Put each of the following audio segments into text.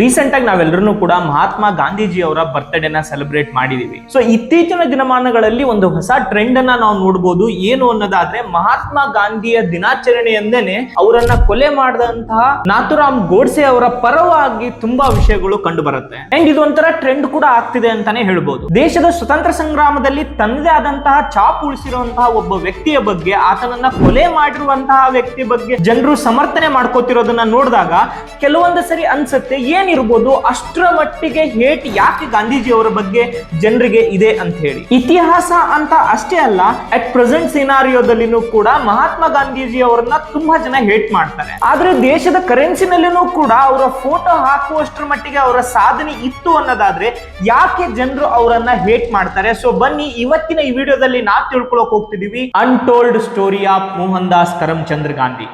Recent ಆಗಿ ನಾವೆಲ್ಲರೂ ಕೂಡ ಮಹಾತ್ಮ ಗಾಂಧೀಜಿ ಅವರ ಬರ್ತ್ಡೇನ ಸೆಲೆಬ್ರೇಟ್ ಮಾಡಿದೀವಿ. ಸೊ ಇತ್ತೀಚಿನ ದಿನಮಾನಗಳಲ್ಲಿ ಒಂದು ಹೊಸ ಟ್ರೆಂಡ್ ಅನ್ನ ನಾವು ನೋಡಬಹುದು ಏನು ಅನ್ನೋದಾದ್ರೆ ಮಹಾತ್ಮ ಗಾಂಧಿಯ ದಿನಾಚರಣೆಯಂದೇನೆ ಅವರನ್ನ ಕೊಲೆ ಮಾಡಿದಂತಹ ನಾಥುರಾಮ್ ಗೋಡ್ಸೆ ಅವರ ಪರವಾಗಿ ತುಂಬಾ ವಿಷಯಗಳು ಕಂಡು ಬರುತ್ತೆ ಅಂಡ್ ಇದು ಒಂಥರ ಟ್ರೆಂಡ್ ಕೂಡ ಆಗ್ತಿದೆ ಅಂತಾನೆ ಹೇಳ್ಬೋದು. ದೇಶದ ಸ್ವತಂತ್ರ ಸಂಗ್ರಾಮದಲ್ಲಿ ತನ್ನದೇ ಆದಂತಹ ಚಾಪ್ ಉಳಿಸಿರುವಂತಹ ಒಬ್ಬ ವ್ಯಕ್ತಿಯ ಬಗ್ಗೆ, ಆತನನ್ನ ಕೊಲೆ ಮಾಡಿರುವಂತಹ ವ್ಯಕ್ತಿ ಬಗ್ಗೆ ಜನರು ಸಮರ್ಥನೆ ಮಾಡ್ಕೋತಿರೋದನ್ನ ನೋಡಿದಾಗ ಕೆಲವೊಂದು ಸರಿ ಅನ್ಸುತ್ತೆ ಏನಿರ್ಬೋದು ಅಷ್ಟರ ಮಟ್ಟಿಗೆ ಹೇಟ್ ಯಾಕೆ ಗಾಂಧೀಜಿ ಅವರ ಬಗ್ಗೆ ಜನರಿಗೆ ಇದೆ ಅಂತ ಹೇಳಿ. ಇತಿಹಾಸ ಅಂತ ಅಷ್ಟೇ ಅಲ್ಲ ಅಟ್ ಪ್ರೆಸೆಂಟ್ ಸಿನಾರಿಯೋದಲ್ಲಿನೂ ಕೂಡ ಮಹಾತ್ಮ ಗಾಂಧೀಜಿ ಅವರನ್ನ ತುಂಬಾ ಜನ ಹೇಟ್ ಮಾಡ್ತಾರೆ. ಆದ್ರೆ ದೇಶದ ಕರೆನ್ಸಿನಲ್ಲಿನೂ ಕೂಡ ಅವರ ಫೋಟೋ ಹಾಕುವಷ್ಟರ ಮಟ್ಟಿಗೆ ಅವರ ಸಾಧನೆ ಇತ್ತು ಅನ್ನೋದಾದ್ರೆ ಯಾಕೆ ಜನರು ಅವರನ್ನ ಹೇಟ್ ಮಾಡ್ತಾರೆ? ಸೊ ಬನ್ನಿ ಇವತ್ತಿನ ಈ ವಿಡಿಯೋದಲ್ಲಿ ನಾವು ತಿಳ್ಕೊಳಕ್ ಹೋಗ್ತಿದೀವಿ. Untold story of Mohandas Karamchand Gandhi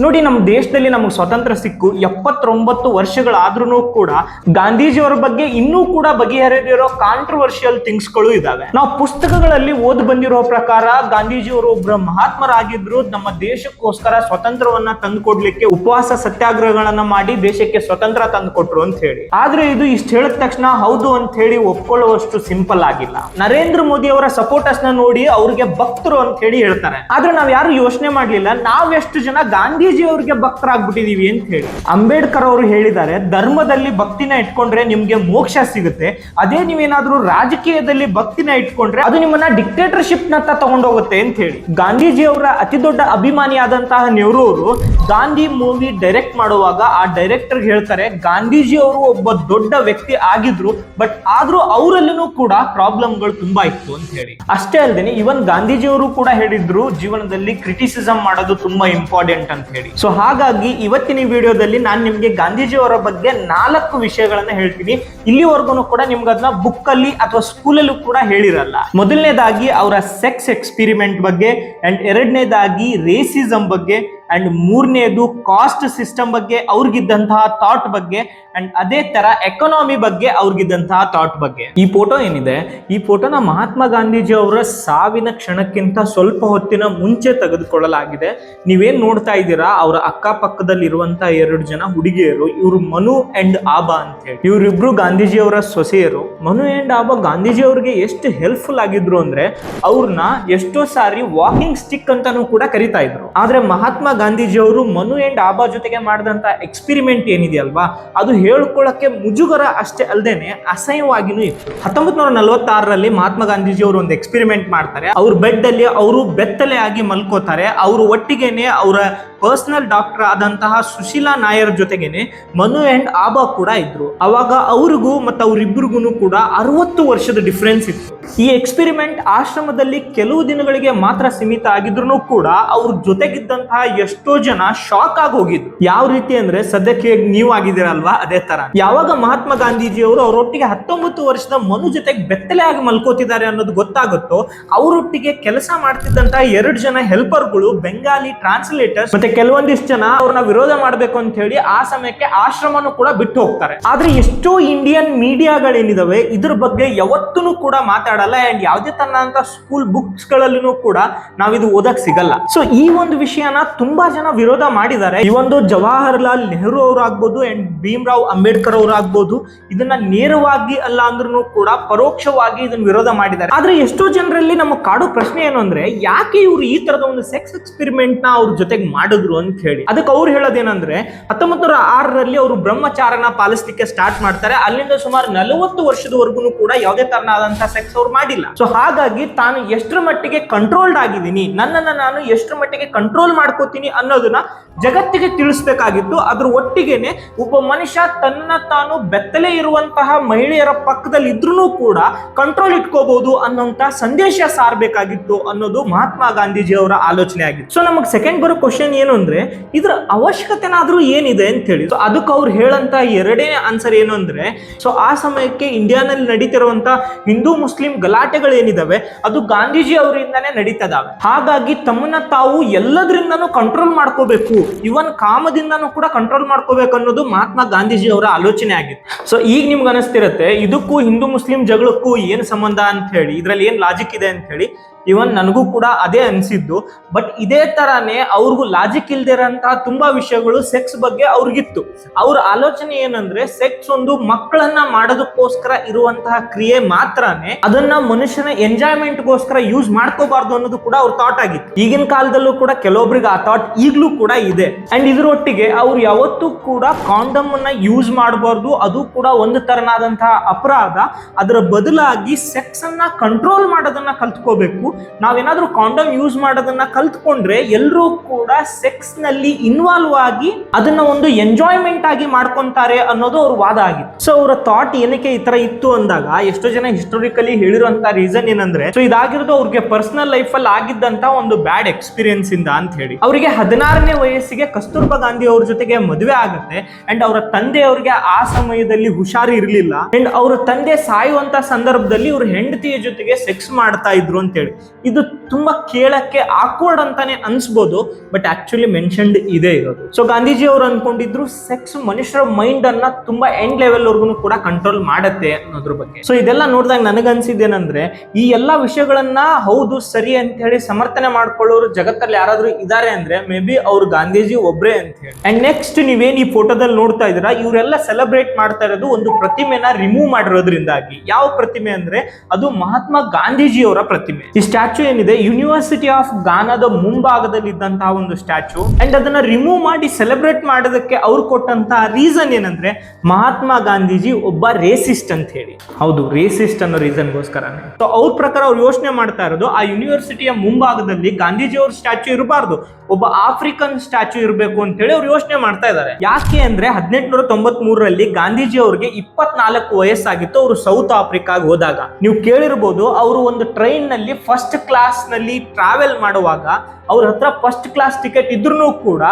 ನೋಡಿ, ನಮ್ಮ ದೇಶದಲ್ಲಿ ನಮಗೆ ಸ್ವತಂತ್ರ ಸಿಕ್ಕು ಎಪ್ಪತ್ತೊಂಬತ್ತು ವರ್ಷಗಳಾದ್ರೂ ಕೂಡ ಗಾಂಧೀಜಿಯವರ ಬಗ್ಗೆ ಇನ್ನೂ ಕೂಡ ಬಗೆಹರಿದಿರೋ ಕಾಂಟ್ರವರ್ಷಿಯಲ್ ಥಿಂಗ್ಸ್ಗಳು ಇದಾವೆ. ನಾವು ಪುಸ್ತಕಗಳಲ್ಲಿ ಓದ್ ಬಂದಿರೋ ಪ್ರಕಾರ ಗಾಂಧೀಜಿಯವರು ಒಬ್ಬರ ಮಹಾತ್ಮರಾಗಿದ್ರು. ನಮ್ಮ ದೇಶಕ್ಕೋಸ್ಕರ ಸ್ವತಂತ್ರವನ್ನ ತಂದುಕೊಡ್ಲಿಕ್ಕೆ ಉಪವಾಸ ಸತ್ಯಾಗ್ರಹಗಳನ್ನ ಮಾಡಿ ದೇಶಕ್ಕೆ ಸ್ವತಂತ್ರ ತಂದುಕೊಟ್ರು ಅಂತ ಹೇಳಿ. ಆದ್ರೆ ಇದು ಇಷ್ಟ ಹೇಳಿದ ತಕ್ಷಣ ಹೌದು ಅಂತ ಹೇಳಿ ಒಪ್ಕೊಳ್ಳುವಷ್ಟು ಸಿಂಪಲ್ ಆಗಿಲ್ಲ. ನರೇಂದ್ರ ಮೋದಿ ಅವರ ಸಪೋರ್ಟರ್ಸ್ನ ನೋಡಿ ಅವ್ರಿಗೆ ಭಕ್ತರು ಅಂತ ಹೇಳಿ ಹೇಳ್ತಾರೆ. ಆದ್ರೆ ನಾವ್ ಯಾರು ಯೋಚನೆ ಮಾಡ್ಲಿಲ್ಲ. ನಾವೆಷ್ಟು ಜನ ಗಾಂಧೀಜಿ ಅವ್ರಿಗೆ ಭಕ್ತರಾಗ್ಬಿಟ್ಟಿದೀವಿ ಅಂತ ಹೇಳಿ. ಅಂಬೇಡ್ಕರ್ ಅವರು ಹೇಳಿದ್ದಾರೆ, ಧರ್ಮದಲ್ಲಿ ಭಕ್ತಿನ ಇಟ್ಕೊಂಡ್ರೆ ನಿಮ್ಗೆ ಮೋಕ್ಷ ಸಿಗುತ್ತೆ. ಅದೇ ನೀವೇನಾದ್ರೂ ರಾಜಕೀಯದಲ್ಲಿ ಭಕ್ತಿನ ಇಟ್ಕೊಂಡ್ರೆ ಅದು ನಿಮ್ಮನ್ನ ಡಿಕ್ಟೇಟರ್ಶಿಪ್ ನತ್ತ ತಗೊಂಡೋಗುತ್ತೆ ಅಂತ ಹೇಳಿ. ಗಾಂಧೀಜಿ ಅವರ ಅತಿ ದೊಡ್ಡ ಅಭಿಮಾನಿಯಾದಂತಹ ನೆಹರು ಅವರು ಗಾಂಧಿ ಮೂವಿ ಡೈರೆಕ್ಟ್ ಮಾಡುವಾಗ ಆ ಡೈರೆಕ್ಟರ್ ಹೇಳ್ತಾರೆ, ಗಾಂಧೀಜಿ ಅವರು ಒಬ್ಬ ದೊಡ್ಡ ವ್ಯಕ್ತಿ ಆಗಿದ್ರು ಬಟ್ ಆದ್ರೂ ಅವರಲ್ಲೂ ಕೂಡ ಪ್ರಾಬ್ಲಮ್ಗಳು ತುಂಬಾ ಇತ್ತು ಅಂತ ಹೇಳಿ. ಅಷ್ಟೇ ಅಲ್ಲದೆ ಇವನ್ ಗಾಂಧೀಜಿ ಅವರು ಕೂಡ ಹೇಳಿದ್ರು, ಜೀವನದಲ್ಲಿ ಕ್ರಿಟಿಸಿಸಮ್ ಮಾಡೋದು ತುಂಬಾ ಇಂಪಾರ್ಟೆಂಟ್ ಅಂತ. ಹೇಳಿ. ಸೊ ಹಾಗಾಗಿ ಇವತ್ತಿನ ವಿಡಿಯೋದಲ್ಲಿ ನಾನು ನಿಮಗೆ ಗಾಂಧೀಜಿ ಅವರ ಬಗ್ಗೆ ನಾಲ್ಕು ವಿಷಯಗಳನ್ನ ಹೇಳ್ತೀನಿ. ಇಲ್ಲಿವರೆಗೂ ಕೂಡ ನಿಮ್ಗೆ ಅದನ್ನ ಬುಕ್ ಅಲ್ಲಿ ಅಥವಾ ಸ್ಕೂಲಲ್ಲೂ ಕೂಡ ಹೇಳಿರಲ್ಲ. ಮೊದಲನೇದಾಗಿ ಅವರ ಸೆಕ್ಸ್ ಎಕ್ಸ್ಪಿರಿಮೆಂಟ್ ಬಗ್ಗೆ ಅಂಡ್ ಎರಡನೇದಾಗಿ ರೇಸಿಸಮ್ ಬಗ್ಗೆ ಅಂಡ್ ಮೂರನೇದು ಕಾಸ್ಟ್ ಸಿಸ್ಟಮ್ ಬಗ್ಗೆ ಅವ್ರಿಗಿದ್ದಂತಹ ಥಾಟ್ ಬಗ್ಗೆ ಅಂಡ್ ಅದೇ ತರ ಎಕನಾಮಿ ಬಗ್ಗೆ ಅವ್ರಿಗಿದ್ದಂತಹ ಥಾಟ್ ಬಗ್ಗೆ. ಈ ಫೋಟೋ ಏನಿದೆ? ಈ ಫೋಟೋನ ಮಹಾತ್ಮ ಗಾಂಧೀಜಿ ಅವರ ಸಾವಿನ ಕ್ಷಣಕ್ಕಿಂತ ಸ್ವಲ್ಪ ಹೊತ್ತಿನ ಮುಂಚೆ ತೆಗೆದುಕೊಳ್ಳಲಾಗಿದೆ. ನೀವೇನ್ ನೋಡ್ತಾ ಇದ್ದೀರಾ? ಅವರ ಅಕ್ಕಪಕ್ಕದಲ್ಲಿ ಇರುವಂತಹ ಎರಡು ಜನ ಹುಡುಗಿಯರು, ಇವರು ಮನು ಅಂಡ್ ಆಬಾ ಅಂತ ಹೇಳಿ ಇವರಿಬ್ರು ಗಾಂಧೀಜಿ ಅವರ ಸೊಸೆಯರು. ಮನು ಅಂಡ್ ಆಬಾ ಗಾಂಧೀಜಿ ಅವರಿಗೆ ಎಷ್ಟು ಹೆಲ್ಪ್ಫುಲ್ ಆಗಿದ್ರು ಅಂದ್ರೆ ಅವ್ರನ್ನ ಎಷ್ಟೋ ಸಾರಿ ವಾಕಿಂಗ್ ಸ್ಟಿಕ್ ಅಂತಾನೂ ಕೂಡ ಕರಿತಾ ಇದ್ರು. ಆದ್ರೆ ಮಹಾತ್ಮ ಗಾಂಧೀಜಿ ಅವರು ಮನು ಆ್ಯಂಡ್ ಆಬಾ ಜೊತೆಗೆ ಮಾಡಿದಂಥ ಎಕ್ಸ್ಪಿರಿಮೆಂಟ್ ಏನಿದೆಯಲ್ವಾ? ಅದು ಹೇಳ್ಕೊಳ್ಳೋಕ್ಕೆ ಮುಜುಗರ ಅಷ್ಟೇ ಅಲ್ಲದೇನೆ ಅಸಹ್ಯವಾಗಿಯೂ ಇತ್ತು. ಹತ್ತೊಂಬತ್ತು ನೂರ ನಲವತ್ತಾರರಲ್ಲಿ ಮಹಾತ್ಮ ಗಾಂಧೀಜಿಯವರು ಒಂದು ಎಕ್ಸ್ಪಿರಿಮೆಂಟ್ ಮಾಡ್ತಾರೆ. ಅವ್ರ ಬೆಡ್ ಅಲ್ಲಿ ಅವರು ಬೆತ್ತಲೆ ಆಗಿ ಮಲ್ಕೋತಾರೆ. ಅವರು ಒಟ್ಟಿಗೆನೆ ಅವರ ಪರ್ಸನಲ್ ಡಾಕ್ಟರ್ ಆದಂತಹ ಸುಶೀಲಾ ನಾಯರ್ ಜೊತೆಗೇನೆ ಮನು ಅಂಡ್ ಆಬಾ ಕೂಡ ಇದ್ರು. ಅವಾಗ ಅವ್ರಿಗೂ ಮತ್ತು ಅವರಿಬ್ಬರಿಗೂ ಕೂಡ ಅರವತ್ತು ವರ್ಷದ ಡಿಫ್ರೆನ್ಸ್ ಇತ್ತು. ಈ ಎಕ್ಸ್ಪೆರಿಮೆಂಟ್ ಆಶ್ರಮದಲ್ಲಿ ಕೆಲವು ದಿನಗಳಿಗೆ ಮಾತ್ರ ಸೀಮಿತ ಆಗಿದ್ರು ಕೂಡ ಅವ್ರ ಜೊತೆಗಿದ್ದಂತಹ ಎಷ್ಟೋ ಜನ ಶಾಕ್ ಆಗಿ ಹೋಗಿದ್ರು. ಯಾವ ರೀತಿ ಅಂದ್ರೆ ಸದ್ಯಕ್ಕೆ ನೀವು ಆಗಿದ್ದೀರಲ್ವಾ? ಅದೇ ತರ. ಯಾವಾಗ ಮಹಾತ್ಮ ಗಾಂಧೀಜಿ ಅವರು ಅವರೊಟ್ಟಿಗೆ ಹತ್ತೊಂಬತ್ತು ವರ್ಷದ ಮನು ಜೊತೆಗೆ ಬೆತ್ತಲೆ ಆಗಿ ಮಲ್ಕೋತಿದ್ದಾರೆ ಅನ್ನೋದು ಗೊತ್ತಾಗುತ್ತೋ, ಅವರೊಟ್ಟಿಗೆ ಕೆಲಸ ಮಾಡ್ತಿದ್ದಂತಹ ಎರಡು ಜನ ಹೆಲ್ಪರ್ಗಳು ಬೆಂಗಾಲಿ ಟ್ರಾನ್ಸ್ಲೇಟರ್ಸ್ ಮತ್ತೆ ಕೆಲವೊಂದಿಷ್ಟು ಜನ ಅವ್ರನ್ನ ವಿರೋಧ ಮಾಡ್ಬೇಕು ಅಂತ ಹೇಳಿ ಆ ಸಮಯಕ್ಕೆ ಆಶ್ರಮನು ಕೂಡ ಬಿಟ್ಟು ಹೋಗ್ತಾರೆ. ಆದ್ರೆ ಎಷ್ಟೋ ಇಂಡಿಯನ್ ಮೀಡಿಯಾಗಳೇನಿದಾವೆ ಇದ್ರ ಬಗ್ಗೆ ಯಾವತ್ತೂ ಕೂಡ ಮಾತಾಡಲ್ಲ ಅಂಡ್ ಯಾವುದೇ ತನ್ನಂತ ಸ್ಕೂಲ್ ಬುಕ್ಸ್ ಗಳಲ್ಲೂ ಕೂಡ ನಾವಿದು ಓದಕ್ ಸಿಗಲ್ಲ. ಸೊ ಈ ಒಂದು ವಿಷಯನ ತುಂಬಾ ಜನ ವಿರೋಧ ಮಾಡಿದ್ದಾರೆ. ಈ ಒಂದು ಜವಾಹರಲಾಲ್ ನೆಹರು ಅವರಾಗ್ಬೋದು ಅಂಡ್ ಭೀಮ್ರಾವ್ ಅಂಬೇಡ್ಕರ್ ಅವರಾಗ್ಬೋದು, ಇದನ್ನ ನೇರವಾಗಿ ಅಲ್ಲ ಅಂದ್ರೂ ಕೂಡ ಪರೋಕ್ಷವಾಗಿ ಇದನ್ನ ವಿರೋಧ ಮಾಡಿದ್ದಾರೆ. ಆದ್ರೆ ಎಷ್ಟೋ ಜನರಲ್ಲಿ ನಮ್ಮ ಕಾಡು ಪ್ರಶ್ನೆ ಏನು ಅಂದ್ರೆ, ಯಾಕೆ ಇವರು ಈ ತರದ ಒಂದು ಸೆಕ್ಸ್ ಎಕ್ಸ್ಪೆರಿಮೆಂಟ್ನ ಅವ್ರ ಜೊತೆಗೆ ಮಾಡಿದ್ರು ಅಂತ ಹೇಳಿ ಅದಕ್ಕೆ ಅವ್ರು ಹೇಳೋದೇನಂದ್ರೆ ಹತ್ತೊಂಬತ್ತು ನೂರ ಆರರಲ್ಲಿ ಅವರು ಬ್ರಹ್ಮಚಾರನ ಪಾಲಿಸ್ಲಿಕ್ಕೆ ಸ್ಟಾರ್ಟ್ ಮಾಡ್ತಾರೆ. ಅಲ್ಲಿಂದ ಸುಮಾರು ನಲವತ್ತು ವರ್ಷದವರೆಗೂ ಕೂಡ ಯಾವುದೇ ತರನಾದಂತಹ ಸೆಕ್ಸ್ ಅವ್ರು ಮಾಡಿಲ್ಲ. ಸೊ ಹಾಗಾಗಿ ತಾನು ಎಷ್ಟರ ಮಟ್ಟಿಗೆ ಕಂಟ್ರೋಲ್ಡ್ ಆಗಿದ್ದೀನಿ, ನನ್ನನ್ನ ನಾನು ಎಷ್ಟರ ಮಟ್ಟಿಗೆ ಕಂಟ್ರೋಲ್ ಮಾಡ್ಕೋತೀನಿ ಅನ್ನೋದನ್ನ ಜಗತ್ತಿಗೆ ತಿಳಿಸ್ಬೇಕಾಗಿತ್ತು. ಅದ್ರ ಒಟ್ಟಿಗೆನೆ ಒಬ್ಬ ಮನುಷ್ಯ ತನ್ನ ತಾನು ಬೆತ್ತಲೆ ಇರುವಂತಹ ಮಹಿಳೆಯರ ಪಕ್ಕದಲ್ಲಿ ಇದ್ರೂ ಕೂಡ ಕಂಟ್ರೋಲ್ ಇಟ್ಕೋಬಹುದು ಅನ್ನೋಂತ ಸಂದೇಶ ಸಾರಬೇಕಾಗಿತ್ತು ಅನ್ನೋದು ಮಹಾತ್ಮ ಗಾಂಧೀಜಿ ಅವರ ಆಲೋಚನೆ ಆಗಿತ್ತು. ಸೊ ನಮಗೆ ಸೆಕೆಂಡ್ ಬರೋ ಕ್ವಶನ್ ಏನು ಏನು ಅಂದ್ರೆ, ಇದ್ರ ಅವಶ್ಯಕತೆನಾದ್ರೂ ಏನಿದೆ ಅಂತ ಹೇಳಿ. ಸೊ ಅದಕ್ಕೆ ಅವ್ರು ಹೇಳಂತ ಎರಡೇ ಆನ್ಸರ್ ಏನು ಅಂದ್ರೆ ಸೊ ಆ ಸಮಯಕ್ಕೆ ಇಂಡಿಯಾನಲ್ಲಿ ನಡೀತಿರುವಂತ ಹಿಂದೂ ಮುಸ್ಲಿಂ ಗಲಾಟೆಗಳು ಏನಿದಾವೆ ಅದು ಗಾಂಧೀಜಿ ಅವರಿಂದಾನೇ ನಡೀತದಾವೆ. ಹಾಗಾಗಿ ತಮ್ಮನ್ನ ತಾವು ಎಲ್ಲದರಿಂದನೂ ಕಂಟ್ರೋಲ್ ಮಾಡ್ಕೋಬೇಕು. ಇವನ್ ಕಾಮದಿಂದನೂ ಕೂಡ ಕಂಟ್ರೋಲ್ ಮಾಡ್ಕೋಬೇಕು ಅನ್ನೋದು ಮಹಾತ್ಮ ಗಾಂಧೀಜಿ ಅವರ ಆಲೋಚನೆ ಆಗಿತ್ತು. ಸೊ ಈಗ ನಿಮ್ಗೆ ಅನಿಸ್ತಿರತ್ತೆ, ಇದಕ್ಕೂ ಹಿಂದೂ ಮುಸ್ಲಿಂ ಜಗಳಕ್ಕೂ ಏನ್ ಸಂಬಂಧ ಅಂತ ಹೇಳಿ, ಇದ್ರಲ್ಲಿ ಏನ್ ಲಾಜಿಕ್ ಇದೆ ಅಂತ ಹೇಳಿ ಇವನ್ ನನಗೂ ಕೂಡ ಅದೇ ಅನಿಸಿದ್ದು. ಬಟ್ ಇದೇ ತರಾನೇ ಅವ್ರಿಗೂ ಲಾಜಿಕ್ ಇಲ್ದಿರೋಂತಹ ತುಂಬಾ ವಿಷಯಗಳು ಸೆಕ್ಸ್ ಬಗ್ಗೆ ಅವ್ರಿಗಿತ್ತು. ಅವ್ರ ಆಲೋಚನೆ ಏನಂದ್ರೆ ಸೆಕ್ಸ್ ಒಂದು ಮಕ್ಕಳನ್ನ ಮಾಡೋದಕ್ಕೋಸ್ಕರ ಇರುವಂತಹ ಕ್ರಿಯೆ ಮಾತ್ರನೇ ಅದನ್ನ ಮನುಷ್ಯನ ಎಂಜಾಯ್ಮೆಂಟ್ಗೋಸ್ಕರ ಯೂಸ್ ಮಾಡ್ಕೋಬಾರ್ದು ಅನ್ನೋದು ಕೂಡ ಅವ್ರ ಥಾಟ್ ಆಗಿತ್ತು. ಈಗಿನ ಕಾಲದಲ್ಲೂ ಕೂಡ ಕೆಲವೊಬ್ರಿಗೆ ಆ ಥಾಟ್ ಈಗಲೂ ಕೂಡ ಇದೆ. ಅಂಡ್ ಇದರೊಟ್ಟಿಗೆ ಅವ್ರು ಯಾವತ್ತೂ ಕೂಡ ಕಾಂಡಮ್ ಅನ್ನ ಯೂಸ್ ಮಾಡಬಾರ್ದು. ಅದು ಕೂಡ ಒಂದು ತರನಾದಂತಹ ಅಪರಾಧ. ಅದರ ಬದಲಾಗಿ ಸೆಕ್ಸ್ ಅನ್ನ ಕಂಟ್ರೋಲ್ ಮಾಡೋದನ್ನ ಕಲ್ತ್ಕೋಬೇಕು. ನಾವೇನಾದ್ರೂ ಕಾಂಡಮ್ ಯೂಸ್ ಮಾಡೋದನ್ನ ಕಲ್ತ್ಕೊಂಡ್ರೆ ಎಲ್ಲರೂ ಕೂಡ ಸೆಕ್ಸ್ನಲ್ಲಿ ಇನ್ವಾಲ್ವ್ ಆಗಿ ಅದನ್ನ ಒಂದು ಎಂಜಾಯ್ಮೆಂಟ್ ಆಗಿ ಮಾಡ್ಕೊಂತಾರೆ ಅನ್ನೋದು ಅವ್ರ ವಾದ ಆಗಿತ್ತು. ಸೊ ಅವರ ಥಾಟ್ ಏನಕ್ಕೆ ಈ ತರ ಇತ್ತು ಅಂದಾಗ, ಎಷ್ಟೋ ಜನ ಹಿಸ್ಟೋರಿಕಲಿ ಹೇಳಿರುವಂತ ರೀಸನ್ ಏನಂದ್ರೆ ಸೊ ಇದಾಗಿರೋದು ಅವ್ರಿಗೆ ಪರ್ಸನಲ್ ಲೈಫ್ ಅಲ್ಲಿ ಆಗಿದ್ದಂತ ಒಂದು ಬ್ಯಾಡ್ ಎಕ್ಸ್ಪೀರಿಯನ್ಸ್ ಇಂದ ಅಂತ ಹೇಳಿ. ಅವರಿಗೆ ಹದಿನಾರನೇ ವಯಸ್ಸಿಗೆ ಕಸ್ತೂರ್ಬಾ ಗಾಂಧಿ ಅವ್ರ ಜೊತೆಗೆ ಮದುವೆ ಆಗುತ್ತೆ ಅಂಡ್ ಅವರ ತಂದೆ ಅವ್ರಿಗೆ ಆ ಸಮಯದಲ್ಲಿ ಹುಷಾರು ಇರಲಿಲ್ಲ ಅಂಡ್ ಅವರ ತಂದೆ ಸಾಯುವಂತ ಸಂದರ್ಭದಲ್ಲಿ ಇವ್ರ ಹೆಂಡತಿಯ ಜೊತೆಗೆ ಸೆಕ್ಸ್ ಮಾಡ್ತಾ ಇದ್ರು ಅಂತೇಳಿ ಇದು ತುಂಬಾ ಕೇಳಕ್ಕೆ ಆಕ್ವರ್ಡ್ ಅಂತಾನೆ ಅನ್ಸ್ಬೋದು ಬಟ್ ಆಕ್ಚುಲಿ ಮೆನ್ಷನ್ಡ್ ಇದೆ ಇರೋದು. ಸೊ ಗಾಂಧೀಜಿ ಅವರು ಅನ್ಕೊಂಡಿದ್ರು ಸೆಕ್ಸ್ ಮನುಷ್ಯರ ಮೈಂಡ್ ಅನ್ನ ತುಂಬಾ ಎಂಡ್ ಲೆವೆಲ್ ವರ್ಗು ಕೂಡ ಕಂಟ್ರೋಲ್ ಮಾಡತ್ತೆ ಅನ್ನೋದ್ರ ಬಗ್ಗೆ. ಸೊ ಇದೆಲ್ಲ ನೋಡಿದಾಗ ನನಗನ್ಸಿದ್ದೇನಂದ್ರೆ, ಈ ಎಲ್ಲಾ ವಿಷಯಗಳನ್ನ ಹೌದು, ಸರಿ ಅಂತ ಹೇಳಿ ಸಮರ್ಥನೆ ಮಾಡ್ಕೊಳ್ಳೋರು ಜಗತ್ತಲ್ಲಿ ಯಾರಾದ್ರೂ ಇದಾರೆ ಅಂದ್ರೆ ಮೇ ಬಿ ಅವ್ರು ಗಾಂಧೀಜಿ ಒಬ್ರೇ ಅಂತ ಹೇಳಿ. ಅಂಡ್ ನೆಕ್ಸ್ಟ್ ನೀವೇನ್ ಈ ಫೋಟೋದಲ್ಲಿ ನೋಡ್ತಾ ಇದ್ದೀರಾ, ಇವರೆಲ್ಲ ಸೆಲೆಬ್ರೇಟ್ ಮಾಡ್ತಾ ಇರೋದು ಒಂದು ಪ್ರತಿಮೆನ ರಿಮೂವ್ ಮಾಡಿರೋದ್ರಿಂದಾಗಿ. ಯಾವ ಪ್ರತಿಮೆ ಅಂದ್ರೆ, ಅದು ಮಹಾತ್ಮ ಗಾಂಧೀಜಿಯವರ ಪ್ರತಿಮೆ. ಈ ಸ್ಟ್ಯಾಚು ಏನಿದೆ? ಯೂನಿವರ್ಸಿಟಿ ಆಫ್ ಗಾನಾದ ಮುಂಭಾಗದಲ್ಲಿ ಇದ್ದಂತಹ ಒಂದು ಸ್ಟ್ಯಾಚು ಅಂಡ್ ಅದನ್ನ ರಿಮೂವ್ ಮಾಡಿ ಸೆಲೆಬ್ರೇಟ್ ಮಾಡೋದಕ್ಕೆ ಅವ್ರು ಕೊಟ್ಟಂತಹ ರೀಸನ್ ಏನಂದ್ರೆ, ಮಹಾತ್ಮ ಗಾಂಧೀಜಿ ಒಬ್ಬ ರೇಸಿಸ್ಟ್ ಅಂತ ಹೇಳಿ. ಹೌದು ರೇಸಿಸ್ಟ್ ಅನ್ನೋ ರೀಸನ್ಗೋಸ್ಕರನೇ ಸೊ ಅವ್ರ ಪ್ರಕಾರ ಅವ್ರು ಯೋಚನೆ ಮಾಡ್ತಾ ಇರೋದು, ಆ ಯೂನಿವರ್ಸಿಟಿಯ ಮುಂಭಾಗದಲ್ಲಿ ಗಾಂಧೀಜಿ ಅವ್ರ ಸ್ಟ್ಯಾಚು ಇರಬಾರ್ದು. ಒಬ್ಬ ಆಫ್ರಿಕನ್ ಸ್ಟ್ಯಾಚು ಇರಬೇಕು ಅಂತ ಹೇಳಿ ಅವ್ರು ಯೋಚನೆ ಮಾಡ್ತಾ ಇದ್ದಾರೆ. ಯಾಕೆ ಅಂದ್ರೆ ಹದಿನೆಂಟುನೂರ ತೊಂಬತ್ ಮೂರರಲ್ಲಿ ಗಾಂಧೀಜಿ ಅವ್ರಿಗೆ ಇಪ್ಪತ್ನಾಲ್ಕು ವಯಸ್ಸಾಗಿತ್ತು, ಅವರು ಸೌತ್ ಆಫ್ರಿಕಾಗೆ ಹೋದಾಗ. ನೀವು ಕೇಳಿರ್ಬೋದು, ಅವರು ಒಂದು ಟ್ರೈನ್ನಲ್ಲಿ ಫಸ್ಟ್ ಕ್ಲಾಸ್ನಲ್ಲಿ ಟ್ರಾವೆಲ್ ಮಾಡುವಾಗ ಅವ್ರ ಹತ್ರ ಫಸ್ಟ್ ಕ್ಲಾಸ್ ಟಿಕೆಟ್ ಇದ್ರೂ ಕೂಡ